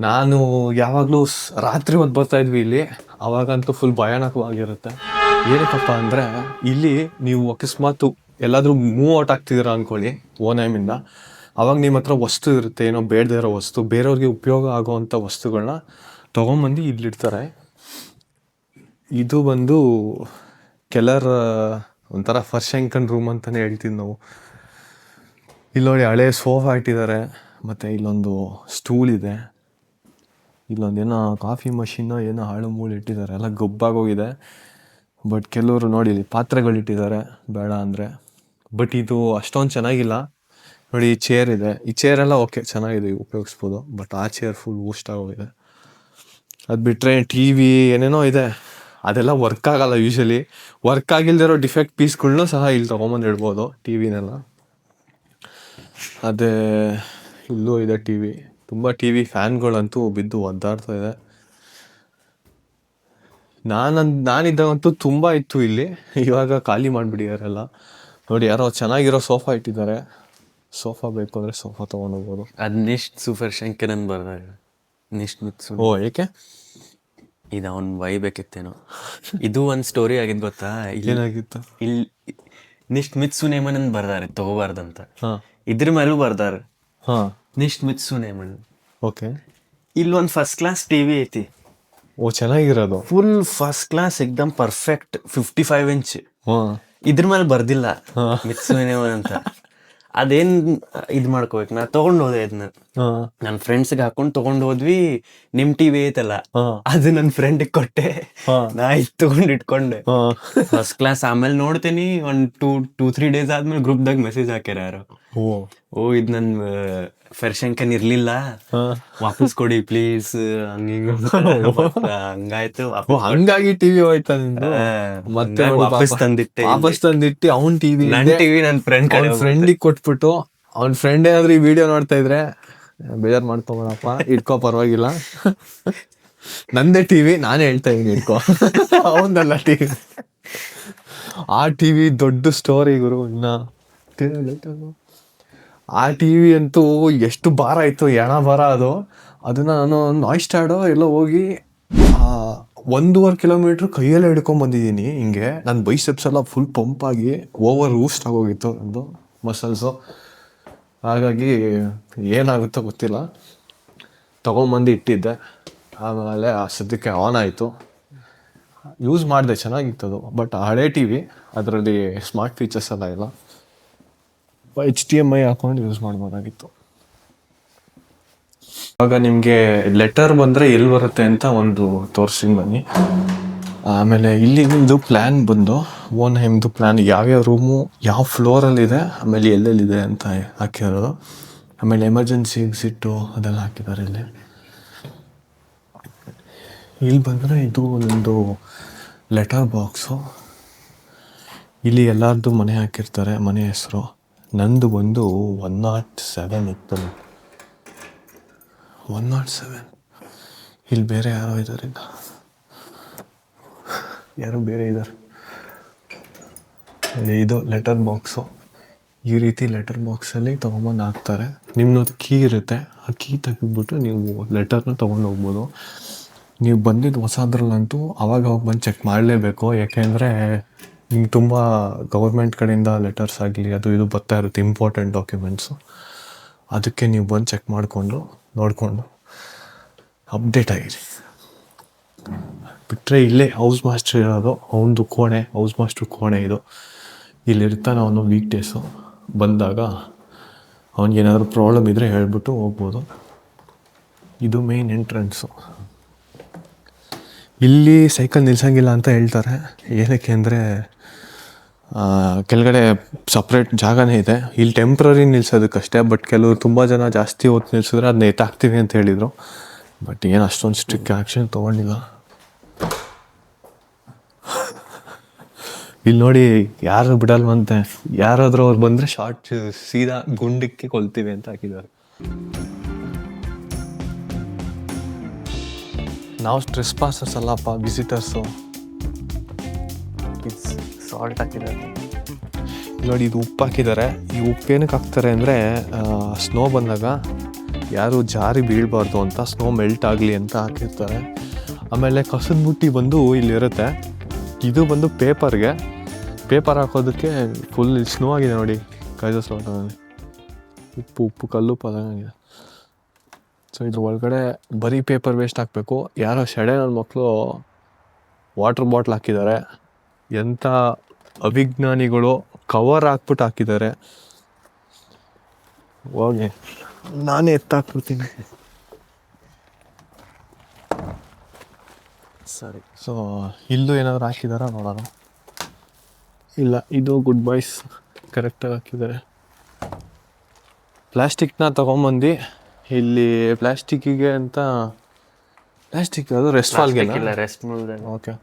ನಾನು ಯಾವಾಗಲೂ ರಾತ್ರಿ ಹೊತ್ತು ಬರ್ತಾ ಇದ್ವಿ ಇಲ್ಲಿ. ಅವಾಗಂತೂ ಫುಲ್ ಭಯಾನಕವಾಗಿರುತ್ತೆ. ಏನಕ್ಕಪ್ಪ ಅಂದರೆ, ಇಲ್ಲಿ ನೀವು ಅಕಸ್ಮಾತ್ ಎಲ್ಲಾದರೂ ಮೂವ್ ಔಟ್ ಆಗ್ತಿದ್ದೀರ ಅಂದ್ಕೊಳ್ಳಿ ಓನೈಮಿಂದ ಅವಾಗ ನಿಮ್ಮ ಹತ್ರ ವಸ್ತು ಇರುತ್ತೆ, ಏನೋ ಬೇಡದೇ ಇರೋ ವಸ್ತು, ಬೇರೆಯವ್ರಿಗೆ ಉಪಯೋಗ ಆಗೋವಂಥ ವಸ್ತುಗಳನ್ನ ತೊಗೊಂಬಂದು ಇಲ್ಲಿಡ್ತಾರೆ ಇದು ಬಂದು ಕೆಲರ್, ಒಂಥರ ಫರ್ಶಂಕನ್ ರೂಮ್ ಅಂತಲೇ ಹೇಳ್ತೀವಿ ನಾವು. ಇಲ್ಲಿ ನೋಡಿ ಹಳೆ ಸೋಫಾ ಇಟ್ಟಿದ್ದಾರೆ. ಮತ್ತು ಇಲ್ಲೊಂದು ಸ್ಟೂಲ್ ಇದೆ. ಇಲ್ಲೊಂದು ಏನೋ ಕಾಫಿ ಮಷೀನೋ ಏನೋ ಹಾಳು ಮೂಳು ಇಟ್ಟಿದ್ದಾರೆ. ಎಲ್ಲ ಗೊಬ್ಬಾಗೋಗಿದೆ ಬಟ್ ಕೆಲವರು ನೋಡಿ ಪಾತ್ರೆಗಳು ಇಟ್ಟಿದ್ದಾರೆ. ಬೇಡ ಅಂದರೆ. ಬಟ್ ಇದು ಅಷ್ಟೊಂದು ಚೆನ್ನಾಗಿಲ್ಲ. ನೋಡಿ ಈ ಚೇರ್ ಇದೆ. ಈ ಚೇರ್ ಎಲ್ಲ ಓಕೆ ಚೆನ್ನಾಗಿದೆ, ಉಪಯೋಗಿಸ್ಬೋದು. ಬಟ್ ಆ ಚೇರ್ ಫುಲ್ ಊಸ್ಟ್ ಆಗೋಗಿದೆ. ಅದು ಬಿಟ್ಟರೆ ಟಿ ವಿ ಏನೇನೋ ಇದೆ. ಅದೆಲ್ಲ ವರ್ಕ್ ಆಗಲ್ಲ ಯೂಶಲಿ ವರ್ಕ್ ಆಗಿಲ್ದಿರೋ ಡಿಫೆಕ್ಟ್ ಪೀಸ್ಗಳನ್ನೂ ಸಹ ಇಲ್ಲಿ ತೊಗೊಂಬಂದು ಇಡ್ಬೋದು ಟಿ ವಿನೆಲ್ಲ ಅದೇ ಇಲ್ಲೂ ಇದೆ ಟಿ ವಿ ತುಂಬ ಟಿ ವಿ ಫ್ಯಾನ್ಗಳಂತೂ ಬಿದ್ದು ಒದ್ದಾಡ್ತಾ ಇದೆ. ನಾನು ನಾನಿದ್ದಾಗಂತೂ ತುಂಬ ಇತ್ತು ಇಲ್ಲಿ. ಇವಾಗ ಖಾಲಿ ಮಾಡಿಬಿಟ್ಟಿದಾರೆಲ್ಲ ನೋಡಿ ಯಾರೋ ಚೆನ್ನಾಗಿರೋ ಸೋಫಾ ಇಟ್ಟಿದ್ದಾರೆ. ಸೋಫಾ ಬೇಕು ಅಂದರೆ ಸೋಫಾ ತೊಗೊಂಡೋಗ್ಬೋದು. ಅದು ನಿಷ್ಟ್ ಸೂಪರ್ ಶಂಕರ್ ಅಂತ ಬರ್ದಾರೆ. ನಿಶ್ಟ್ ಮಿತ್ಸು ಓ ಏಕೆ? ಇದು ಅವ್ನ್ ಬೈಬೇಕಿತ್ತೇನೋ ಇದು ಒಂದು ಸ್ಟೋರಿ ಆಗಿದ್ದು ಗೊತ್ತಾ? ಇಲ್ಲೇನಾಗಿತ್ತು ಇಲ್ಲಿ ನೆಕ್ಸ್ಟ್ ಮಿತ್ಸು ನೇಮನ್ ಅಂತ ಬರ್ದಾರೆ. ತಗೋಬಾರ್ದಂತ. ಹಾಂ. ಇದ್ರ ಮೇಲೂ ಬರ್ದಾರೆ. ಹಾಂ. ಮಿತ್ಸು ನೇಮನ್ ಓಕೆ ಇಲ್ಲೊಂದು ಒಂದ್ ಫಸ್ಟ್ ಕ್ಲಾಸ್ ಟಿವಿ ಐತಿ. ಓ ಚೆನ್ನಾಗಿರೋದು. ಫುಲ್ ಫಸ್ಟ್ ಕ್ಲಾಸ್ ಎಕ್ದಮ್ ಪರ್ಫೆಕ್ಟ್ ಫಿಫ್ಟಿ ಫೈವ್ ಇಂಚ್ ಹಾಂ. ಇದ್ರ ಮೇಲೆ ಬರ್ದಿಲ್ಲ. ಮಿತ್ಸು ನೇಮನ್ ಅಂತ. ಅದೇನ್ ಇದ್ ಮಾಡ್ಕೋಬೇಕು? ನಾ ತಗೊಂಡ್ ಹೋದೆ ಅದನ್ನ ಹಾಂ. ನನ್ನ ಫ್ರೆಂಡ್ಸ್ಗೆ ಹಾಕೊಂಡು ತಗೊಂಡ್ ಹೋದ್ವಿ. ನಿಮ್ ಟಿವಿ ಐತಲ್ಲ? ಹಾಂ. ಅದು ನನ್ನ ಫ್ರೆಂಡ್ ಕೊಟ್ಟೆ. ಹಾ. ನಾ ಇದು ತಗೊಂಡ್ ಇಟ್ಕೊಂಡೆ. ಹಾಂ. ಫಸ್ಟ್ ಕ್ಲಾಸ್ ಆಮೇಲೆ ನೋಡ್ತೀನಿ. ಒಂದ್ ಟೂ ಟೂ ತ್ರೀ ಡೇಸ್ ಆದ್ಮೇಲೆ ಗ್ರೂಪ್ದಾಗ ಮೆಸೇಜ್ ಹಾಕ್ಯಾರ ಯಾರು. ಓ. ಓ ಇದ್ ನನ್ ಫರ್ಶಂಕನ್ ಇರ್ಲಿಲ್ಲ. ವಾಪಸ್ ಕೊಡಿ ಪ್ಲೀಸ್ ಹಂಗ ಹಂಗಾಯ್ತು. ಹಂಗಾಗಿ ಟಿವಿ ಹೋಯ್ತಾ ನಿಂದು? ಮತ್ತೆ ವಾಪಸ್ ತಂದಿಟ್ಟೆ ವಾಪಸ್ ತಂದಿಟ್ಟು ಅವ್ನ್ ಟಿವಿ ನನ್ನ ಟಿವಿ ನನ್ ಫ್ರೆಂಡ್ ಫ್ರೆಂಡಿಗೆ ಕೊಟ್ಬಿಟ್ಟು ಅವ್ನ ಫ್ರೆಂಡ್ ಏನಾದ್ರು ಈ ವಿಡಿಯೋ ನೋಡ್ತಾ ಇದ್ರೆ ಬೇಜಾರ್ ಮಾಡ್ಕೊಬೇಡಪ್ಪ ಇಟ್ಕೋ ಪರವಾಗಿಲ್ಲ. ನಂದೇ ಟಿವಿ ನಾನೇ ಹೇಳ್ತಾ ಇದೀನಿ ಇಟ್ಕೋ. ಅವನಲ್ಲ ಟಿವಿ ಆ ಟಿವಿ ದೊಡ್ಡ ಸ್ಟೋರಿ ಗುರು ಇನ್ನ. ಆ ಟಿ ವಿ ಅಂತೂ ಎಷ್ಟು ಭಾರ ಇತ್ತು ಎಣ ಭಾರ ಅದು. ಅದನ್ನ ನಾನು ನಾಯ್ ಸ್ಟಾಡೋ ಎಲ್ಲೋ ಹೋಗಿ ಒಂದೂವರೆ ಕಿಲೋಮೀಟ್ರ್ ಕೈಯಲ್ಲೇ ಹಿಡ್ಕೊಂಡ್ ಬಂದಿದ್ದೀನಿ ಹಿಂಗೆ. ನನ್ನ ಬೈಸೆಪ್ಸ್ ಎಲ್ಲ ಫುಲ್ ಪಂಪ್ ಆಗಿ ಓವರ್ ರೂಸ್ಟ್ ಆಗೋಗಿತ್ತು ನಂದು ಮಸಲ್ಸು ಹಾಗಾಗಿ ಏನಾಗುತ್ತೋ ಗೊತ್ತಿಲ್ಲ. ತೊಗೊಂಬಂದು ಇಟ್ಟಿದ್ದೆ. ಆಮೇಲೆ ಆ ಸದ್ಯಕ್ಕೆ ಆನ್ ಆಯಿತು. ಯೂಸ್ ಮಾಡಿದೆ, ಚೆನ್ನಾಗಿತ್ತು ಅದು. ಬಟ್ ಹಳೆ ಟಿ ವಿ ಅದರಲ್ಲಿ ಸ್ಮಾರ್ಟ್ ಫೀಚರ್ಸ್ ಎಲ್ಲ ಇಲ್ಲ. ಎಚ್ ಟಿ ಎಂ ಐ ಹಾಕೊಂಡು ಯೂಸ್ ಮಾಡ್ಬೋದಾಗಿತ್ತು. ಇವಾಗ ನಿಮಗೆ ಲೆಟರ್ ಬಂದರೆ ಎಲ್ಲಿ ಬರುತ್ತೆ ಅಂತ ಒಂದು ತೋರಿಸ್ತೀನಿ ಬನ್ನಿ. ಆಮೇಲೆ ಇಲ್ಲಿ ನಿಮ್ಮದು ಪ್ಲ್ಯಾನ್ ಬಂದು ಓನ್ ಹೆಮ್ದು ಪ್ಲ್ಯಾನ್ ಯಾವ್ಯಾವ ರೂಮು ಯಾವ ಫ್ಲೋರಲ್ಲಿದೆ ಆಮೇಲೆ ಎಲ್ಲೆಲ್ಲಿದೆ ಅಂತ ಹಾಕಿರೋದು. ಆಮೇಲೆ ಎಮರ್ಜೆನ್ಸಿ ಎಕ್ಸಿಟ್ಟು ಅದೆಲ್ಲ ಹಾಕಿದ್ದಾರೆ ಇಲ್ಲಿ. ಇಲ್ಲಿ ಬಂದರೆ ಇದು ಒಂದು ಲೆಟರ್ ಬಾಕ್ಸು ಇಲ್ಲಿ ಎಲ್ಲರದ್ದು ಮನೆ ಹಾಕಿರ್ತಾರೆ ಮನೆ ಹೆಸರು. ನಂದು ಬಂದು ಒನ್ ನಾಟ್ ಸೆವೆನ್ ಇತ್ತು. ಒನ್ ನಾಟ್ ಸೆವೆನ್ ಇಲ್ಲಿ ಬೇರೆ ಯಾರೋ ಇದ್ದಾರೆ ಯಾರು ಬೇರೆ ಇದ್ದಾರೆ. ಇದು ಲೆಟರ್ ಬಾಕ್ಸು ಈ ರೀತಿ ಲೆಟರ್ ಬಾಕ್ಸಲ್ಲಿ ತೊಗೊಂಬಂದು ಹಾಕ್ತಾರೆ. ನಿಮ್ಮದು ಕೀ ಇರುತ್ತೆ. ಆ ಕೀ ತೆಗೆದ್ಬಿಟ್ಟು ನೀವು ಲೆಟರ್ನ ತೊಗೊಂಡು ಹೋಗ್ಬೋದು. ನೀವು ಬಂದಿದ್ದು ಹೊಸದ್ರಲ್ಲಂತೂ ಅವಾಗ ಅವಾಗ ಬಂದು ಚೆಕ್ ಮಾಡಲೇಬೇಕು. ಯಾಕೆಂದರೆ ನಿಮ್ಗೆ ತುಂಬ ಗೌರ್ಮೆಂಟ್ ಕಡೆಯಿಂದ ಲೆಟರ್ಸ್ ಆಗಲಿ, ಅದು ಇದು ಬರ್ತಾ ಇರುತ್ತೆ ಇಂಪಾರ್ಟೆಂಟ್ ಡಾಕ್ಯುಮೆಂಟ್ಸು ಅದಕ್ಕೆ ನೀವು ಬಂದು ಚೆಕ್ ಮಾಡಿಕೊಂಡು, ನೋಡಿಕೊಂಡು ಅಪ್ಡೇಟ್ ಆಗಿರಿ. ಬಿಟ್ಟರೆ ಇಲ್ಲೇ ಹೌಸ್ ಮಾಸ್ಟರ್ ಇರೋದು, ಅವನದು ಕೋಣೆ ಹೌಸ್ ಮಾಸ್ಟರ್ ಕೋಣೆ ಇದು. ಇಲ್ಲಿರ್ತಾನೆ ಅವನು ವೀಕ್ ಡೇಸು ಬಂದಾಗ ಅವನಿಗೇನಾದರೂ ಪ್ರಾಬ್ಲಮ್ ಇದ್ದರೆ ಹೇಳ್ಬಿಟ್ಟು ಹೋಗ್ಬೋದು. ಇದು ಮೇನ್ ಎಂಟ್ರೆನ್ಸು ಇಲ್ಲಿ ಸೈಕಲ್ ನಿಲ್ಸಂಗಿಲ್ಲ ಅಂತ ಹೇಳ್ತಾರೆ. ಏನಕ್ಕೆ ಅಂದರೆ ಕೆಳಗಡೆ ಸಪ್ರೇಟ್ ಜಾಗನೇ ಇದೆ. ಇಲ್ಲಿ ಟೆಂಪ್ರರಿ ನಿಲ್ಸೋದಕ್ಕಷ್ಟೇ ಬಟ್ ಕೆಲವರು ತುಂಬ ಜನ ಜಾಸ್ತಿ ಹೊತ್ತು ನಿಲ್ಸಿದ್ರೆ ಅದನ್ನ ಎತ್ತಾಕ್ತೀವಿ ಅಂತ ಹೇಳಿದರು. ಬಟ್ ಏನು ಅಷ್ಟೊಂದು ಸ್ಟ್ರಿಕ್ ಆ್ಯಕ್ಷನ್ ತೊಗೊಂಡಿಲ್ಲ. ಇಲ್ಲಿ ನೋಡಿ, ಯಾರು ಬಿಡಲ್ವಂತೆ? ಯಾರಾದರೂ ಅವ್ರು ಬಂದರೆ ಶಾರ್ಟ್ ಸೀದಾ ಗುಂಡಕ್ಕೆ ಕೊಲ್ತೀವಿ ಅಂತ ಹಾಕಿದ್ದಾರೆ. ನಾವು ಸ್ಟ್ರೆಸ್ ಪಾಸಸ್ ಅಲ್ಲಪ್ಪ ವಿಸಿಟರ್ಸು ಸಾಲ್ಟ್ ಹಾಕಿದ್ದಾರೆ ನೋಡಿ, ಇದು ಉಪ್ಪು ಹಾಕಿದ್ದಾರೆ. ಈ ಉಪ್ಪು ಏನಕ್ಕೆ ಹಾಕ್ತಾರೆ ಅಂದರೆ ಸ್ನೋ ಬಂದಾಗ ಯಾರು ಜಾರಿ ಬೀಳಬಾರ್ದು ಅಂತ ಸ್ನೋ ಮೆಲ್ಟ್ ಆಗಲಿ ಅಂತ ಹಾಕಿರ್ತಾರೆ. ಆಮೇಲೆ ಕಸದ ಬುಟ್ಟಿ ಬಂದು ಇಲ್ಲಿರುತ್ತೆ. ಇದು ಬಂದು ಪೇಪರ್ಗೆ. ಪೇಪರ್ ಹಾಕೋದಕ್ಕೆ ಫುಲ್ ಸ್ನೋ ಆಗಿದೆ ನೋಡಿ ಕೈದಸ್ ಉಪ್ಪು ಉಪ್ಪು ಕಲ್ಲು ಪದಂಗಿದೆ ಸೊ ಇದ್ರ ಒಳಗಡೆ ಬರೀ ಪೇಪರ್ ವೇಸ್ಟ್ ಹಾಕಬೇಕು. ಯಾರೋ ಶೆಡೆ ನನ್ನ ಮಕ್ಕಳು ವಾಟರ್ ಬಾಟ್ಲ್ ಹಾಕಿದ್ದಾರೆ. ಎಂಥ ಅವಿಜ್ಞಾನಿಗಳು ಕವರ್ ಹಾಕ್ಬಿಟ್ಟು ಹಾಕಿದ್ದಾರೆ. ಹೋಗಿ. ನಾನೇ ಎತ್ತಾಕ್ಬಿಡ್ತೀನಿ. ಸರಿ. ಸೊ ಇಲ್ಲೂ ಏನಾದರೂ ಹಾಕಿದಾರ? ನೋಡೋಣ. ಇಲ್ಲ ಇದು ಗುಡ್ ಬಾಯ್ಸ್ ಕರೆಕ್ಟಾಗಿ ಹಾಕಿದ್ದಾರೆ. ಪ್ಲ್ಯಾಸ್ಟಿಕ್ನ ತೊಗೊಂಬಂದು. ಇಲ್ಲಿ ಪ್ಲಾಸ್ಟಿಕ್ಕಿಗೆ ಅಂತ ಪ್ಲಾಸ್ಟಿಕ್ ಅದು ರೆಸ್ಟ್ ಇಲ್ಲ ರೆಸ್ಟ್ ಮಿಲ್ ಓಕೆ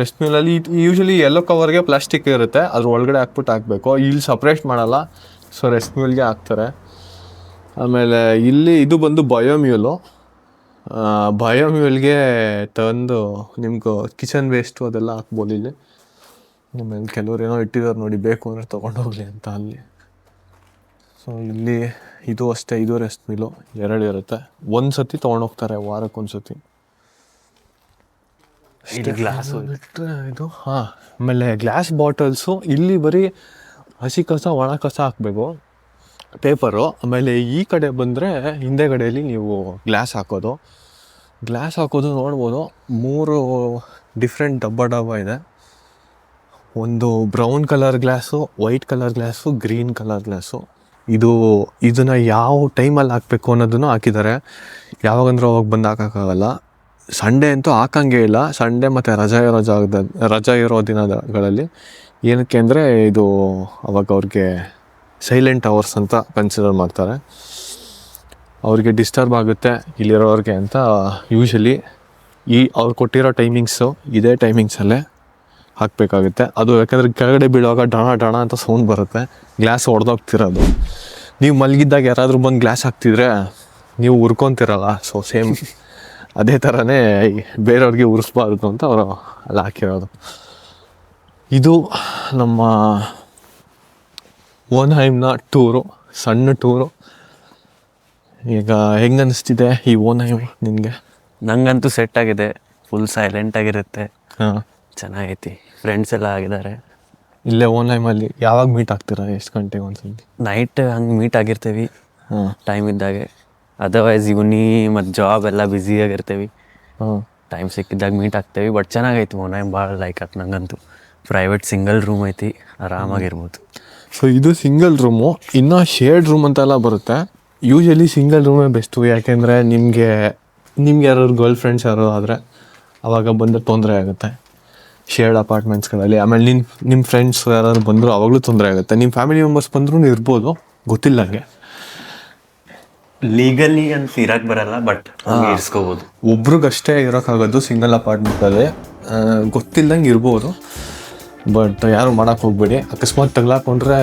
ರೆಸ್ಟ್ ಮಿಲಲ್ಲಿ ಯೂಶಲಿ ಎಲ್ಲೋ ಕವರ್ಗೆ ಪ್ಲಾಸ್ಟಿಕ್ ಇರುತ್ತೆ. ಅದ್ರ ಒಳಗಡೆ ಹಾಕ್ಬಿಟ್ಟು ಹಾಕಬೇಕು. ಇಲ್ಲಿ ಸಪ್ರೇಟ್ ಮಾಡಲ್ಲ. ಸೊ ರೆಸ್ಟ್ ಮಿಲ್ಗೆ ಹಾಕ್ತಾರೆ. ಆಮೇಲೆ ಇಲ್ಲಿ ಇದು ಬಂದು ಬಯೋಮ್ಯೂಲು ಬಯೋಮ್ಯೂಲ್ಗೆ ತಂದು ನಿಮ್ಗೆ ಕಿಚನ್ ವೇಸ್ಟು ಅದೆಲ್ಲ ಹಾಕ್ಬೋದು ಇಲ್ಲಿ. ಆಮೇಲೆ ಕೆಲವ್ರು ಏನೋ ಇಟ್ಟಿದ್ದಾರೆ ನೋಡಿ ಬೇಕು ಅಂದರೆ ತೊಗೊಂಡೋಗ್ಲಿ ಅಂತ ಅಲ್ಲಿ. ಸೊ ಇಲ್ಲಿ ಇದು ಅಷ್ಟೇ ಇದು ರೆಸ್ಟ್ ಮಿಲು ಎರಡು ಇರುತ್ತೆ. ಒಂದು ಸತಿ ತೊಗೊಂಡೋಗ್ತಾರೆ ವಾರಕ್ಕೊಂದು ಸತಿ ಇದು ಗ್ಲಾಸು ಬಿಟ್ಟರೆ ಇದು. ಹಾಂ. ಆಮೇಲೆ ಗ್ಲಾಸ್ ಬಾಟಲ್ಸು ಇಲ್ಲಿ ಬರೀ ಹಸಿ ಕಸ ಒಣ ಕಸ ಹಾಕಬೇಕು. ಪೇಪರು ಆಮೇಲೆ ಈ ಕಡೆ ಬಂದರೆ ಹಿಂದೆಗಡೆಯಲ್ಲಿ ನೀವು ಗ್ಲಾಸ್ ಹಾಕೋದು. ಗ್ಲಾಸ್ ಹಾಕೋದು ನೋಡ್ಬೋದು ಮೂರು ಡಿಫ್ರೆಂಟ್ ಡಬ್ಬ ಡಬ್ಬ ಇದೆ. ಒಂದು brown colour glass white colour glass green colour glass ಇದು ಇದನ್ನು ಯಾವ ಟೈಮಲ್ಲಿ ಹಾಕಬೇಕು ಅನ್ನೋದನ್ನು ಹಾಕಿದ್ದಾರೆ. ಯಾವಾಗಂದ್ರೆ ಅವಾಗ ಬಂದು ಹಾಕೋಕ್ಕಾಗಲ್ಲ ಸಂಡೇ ಅಂತೂ ಹಾಕಂಗೆ ಇಲ್ಲ. ಸಂಡೇ ಮತ್ತು ರಜಾ ಇರೋ ಜಾಗದ, ರಜಾ ಇರೋ ದಿನಗಳಲ್ಲಿ ಏನಕ್ಕೆ ಅಂದರೆ ಇದು ಅವಾಗ ಅವ್ರಿಗೆ ಸೈಲೆಂಟ್ ಅವರ್ಸ್ ಅಂತ ಕನ್ಸಿಡರ್ ಮಾಡ್ತಾರೆ. ಅವ್ರಿಗೆ ಡಿಸ್ಟರ್ಬ್ ಆಗುತ್ತೆ ಇಲ್ಲಿರೋರಿಗೆ ಅಂತ ಯೂಶಲಿ ಈ ಅವ್ರು ಕೊಟ್ಟಿರೋ ಟೈಮಿಂಗ್ಸು ಇದೇ ಟೈಮಿಂಗ್ಸಲ್ಲೇ ಹಾಕಬೇಕಾಗುತ್ತೆ. ಅದು ಯಾಕಂದರೆ ಕೆಳಗಡೆ ಬೀಳುವಾಗ ಡಣ ಡಣ ಅಂತ ಸೌಂಡ್ ಬರುತ್ತೆ. ಗ್ಲಾಸ್ ಹೊಡೆದೋಗ್ತಿರೋದು ನೀವು ಮಲಗಿದ್ದಾಗ ಯಾರಾದರೂ ಬಂದು ಗ್ಲಾಸ್ ಹಾಕ್ತಿದ್ರೆ ನೀವು ಉರ್ಕೊತಿರಲ್ಲ. ಸೊ ಸೇಮ್ ಅದೇ ಥರನೇ ಬೇರೆಯವ್ರಿಗೆ ಉರಿಸ್ಬಾರ್ದು ಅಂತ ಅವರು ಅಲ್ಲಿ ಹಾಕಿರೋದು. ಇದು ನಮ್ಮ ಓನ್ಹೈಮ್ನ ಟೂರು ಸಣ್ಣ ಟೂರು. ಈಗ ಹೆಂಗೆ ಅನಿಸ್ತಿದೆ ಈ ಓನ್ಹೈಮ್ ನಿನಗೆ? ನಂಗಂತೂ ಸೆಟ್ ಆಗಿದೆ ಫುಲ್ ಸೈಲೆಂಟ್ ಆಗಿರುತ್ತೆ. ಹಾಂ. ಚೆನ್ನಾಗೈತಿ ಫ್ರೆಂಡ್ಸ್ ಎಲ್ಲ ಆಗಿದ್ದಾರೆ. ಇಲ್ಲೇ ಓನ್ಲೈಮಲ್ಲಿ ಯಾವಾಗ ಮೀಟ್ ಆಗ್ತೀರಾ? ಎಷ್ಟು ಗಂಟೆಗೆ ಒಂದ್ಸತಿ ನೈಟ್ ಹಂಗೆ ಮೀಟ್ ಆಗಿರ್ತೀವಿ ಹಾಂ. ಟೈಮ್ ಇದ್ದಾಗೆ. ಅದರ್ವೈಸ್ ನೀ ಮತ್ತು ಜಾಬ್ ಎಲ್ಲ ಬ್ಯುಸಿ ಹ್ಞೂ ಟೈಮ್ ಸಿಕ್ಕಿದ್ದಾಗ ಮೀಟ್ ಆಗ್ತೇವೆ ಬಟ್ ಚೆನ್ನಾಗೈತಿ ಮೊನ್ನೆ ಭಾಳ ಲೈಕ್ ಆತ್ ನಂಗಂತೂ. ಪ್ರೈವೇಟ್ ಸಿಂಗಲ್ ರೂಮ್ ಐತಿ ಆರಾಮಾಗಿರ್ಬೋದು. ಸೊ ಇದು ಸಿಂಗಲ್ ರೂಮು ಇನ್ನು ಶೇರ್ಡ್ ರೂಮ್ ಅಂತೆಲ್ಲ ಬರುತ್ತೆ. ಯೂಶಲಿ ಸಿಂಗಲ್ ರೂಮೇ ಬೆಸ್ಟು ಯಾಕೆಂದರೆ ನಿಮಗೆ ನಿಮ್ಗೆ ಯಾರಾದ್ರು ಗರ್ಲ್ ಫ್ರೆಂಡ್ಸ್ ಯಾರೋ ಆದರೆ ಅವಾಗ ಬಂದರೆ ತೊಂದರೆ ಆಗುತ್ತೆ. ಶೇರ್ಡ್ ಅಪಾರ್ಟ್ಮೆಂಟ್ಸ್ಗಳಲ್ಲಿ ಆಮೇಲೆ ನಿಮ್ಮ ನಿಮ್ಮ ಫ್ರೆಂಡ್ಸ್ ಯಾರಾದ್ರು ಬಂದರೂ ಅವಾಗಲೂ ತೊಂದರೆ ಆಗುತ್ತೆ. ನಿಮ್ಮ ಫ್ಯಾಮಿಲಿ ಮೆಂಬರ್ಸ್ ಬಂದರೂ ಇರ್ಬೋದು ಗೊತ್ತಿಲ್ಲ ನನಗೆ ಲೀಗಲಿ ಅಂತ ಇರಕ್ ಬರಲ್ಲ ಬಟ್ ಇರ್ಸ್ಕೋಬಹುದು ಒಬ್ರಿಗಷ್ಟೇ ಇರೋಕ್ಕಾಗೋದು ಸಿಂಗಲ್ ಅಪಾರ್ಟ್ಮೆಂಟ್ ಅಪಾರ್ಟ್ಮೆಂಟಲ್ಲಿ ಗೊತ್ತಿಲ್ಲದಂಗೆ ಇರ್ಬೋದು ಬಟ್ ಯಾರು ಮಾಡೋಕೆ ಹೋಗ್ಬೇಡಿ. ಅಕಸ್ಮಾತ್ ತಗ್ಲಾಕೊಂಡ್ರೆ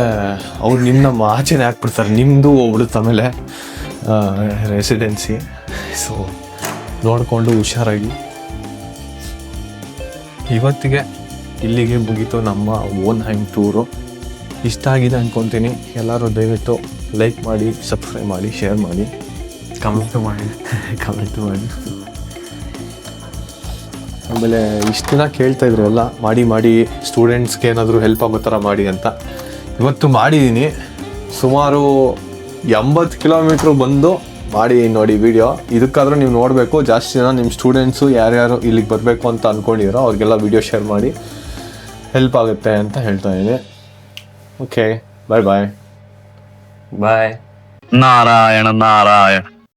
ಅವ್ರು ನಿಮ್ಮ ಆಚೆನೆ ಹಾಕ್ಬಿಡ್ತಾರೆ. ನಿಮ್ಮದು ಹೋಗ್ಬಿಡುತ್ತೆ ಆಮೇಲೆ ರೆಸಿಡೆನ್ಸಿ ಸೊ ನೋಡಿಕೊಂಡು ಹುಷಾರಾಗಿ. ಇವತ್ತಿಗೆ ಇಲ್ಲಿಗೆ ಮುಗೀತು ನಮ್ಮ ಓನ್ ಹೈಮ್ ಟೂರು ಇಷ್ಟ ಆಗಿದೆ ಅನ್ಕೊತೀನಿ. ಎಲ್ಲರೂ ದಯವಿಟ್ಟು ಲೈಕ್ ಮಾಡಿ ಸಬ್ಸ್ಕ್ರೈಬ್ ಮಾಡಿ ಶೇರ್ ಮಾಡಿ. ಕಮೆಂಟ್ ಮಾಡಿ. ಕಮೆಂಟ್ ಮಾಡಿ. ಆಮೇಲೆ ಇಷ್ಟು ದಿನ ಕೇಳ್ತಾ ಇದ್ರು ಎಲ್ಲ ಮಾಡಿ ಮಾಡಿ ಸ್ಟೂಡೆಂಟ್ಸ್ಗೆ ಏನಾದರೂ ಹೆಲ್ಪ್ ಆಗೋ ಥರ ಮಾಡಿ ಅಂತ. ಇವತ್ತು ಮಾಡಿದ್ದೀನಿ ಸುಮಾರು ಎಂಬತ್ತು ಕಿಲೋಮೀಟ್ರ್ ಬಂದು ಮಾಡಿ ನೋಡಿ ವಿಡಿಯೋ ಇದಕ್ಕಾದರೂ ನೀವು ನೋಡಬೇಕು. ಜಾಸ್ತಿ ಜನ ನಿಮ್ಮ ಸ್ಟೂಡೆಂಟ್ಸು ಯಾರ್ಯಾರು ಇಲ್ಲಿಗೆ ಬರಬೇಕು ಅಂತ ಅಂದ್ಕೊಂಡಿರೋ ಅವ್ರಿಗೆಲ್ಲ ವಿಡಿಯೋ ಶೇರ್ ಮಾಡಿ. ಹೆಲ್ಪ್ ಆಗುತ್ತೆ ಅಂತ ಹೇಳ್ತಾ ಇದ್ದೀನಿ okay bye bye bye Narayana Narayana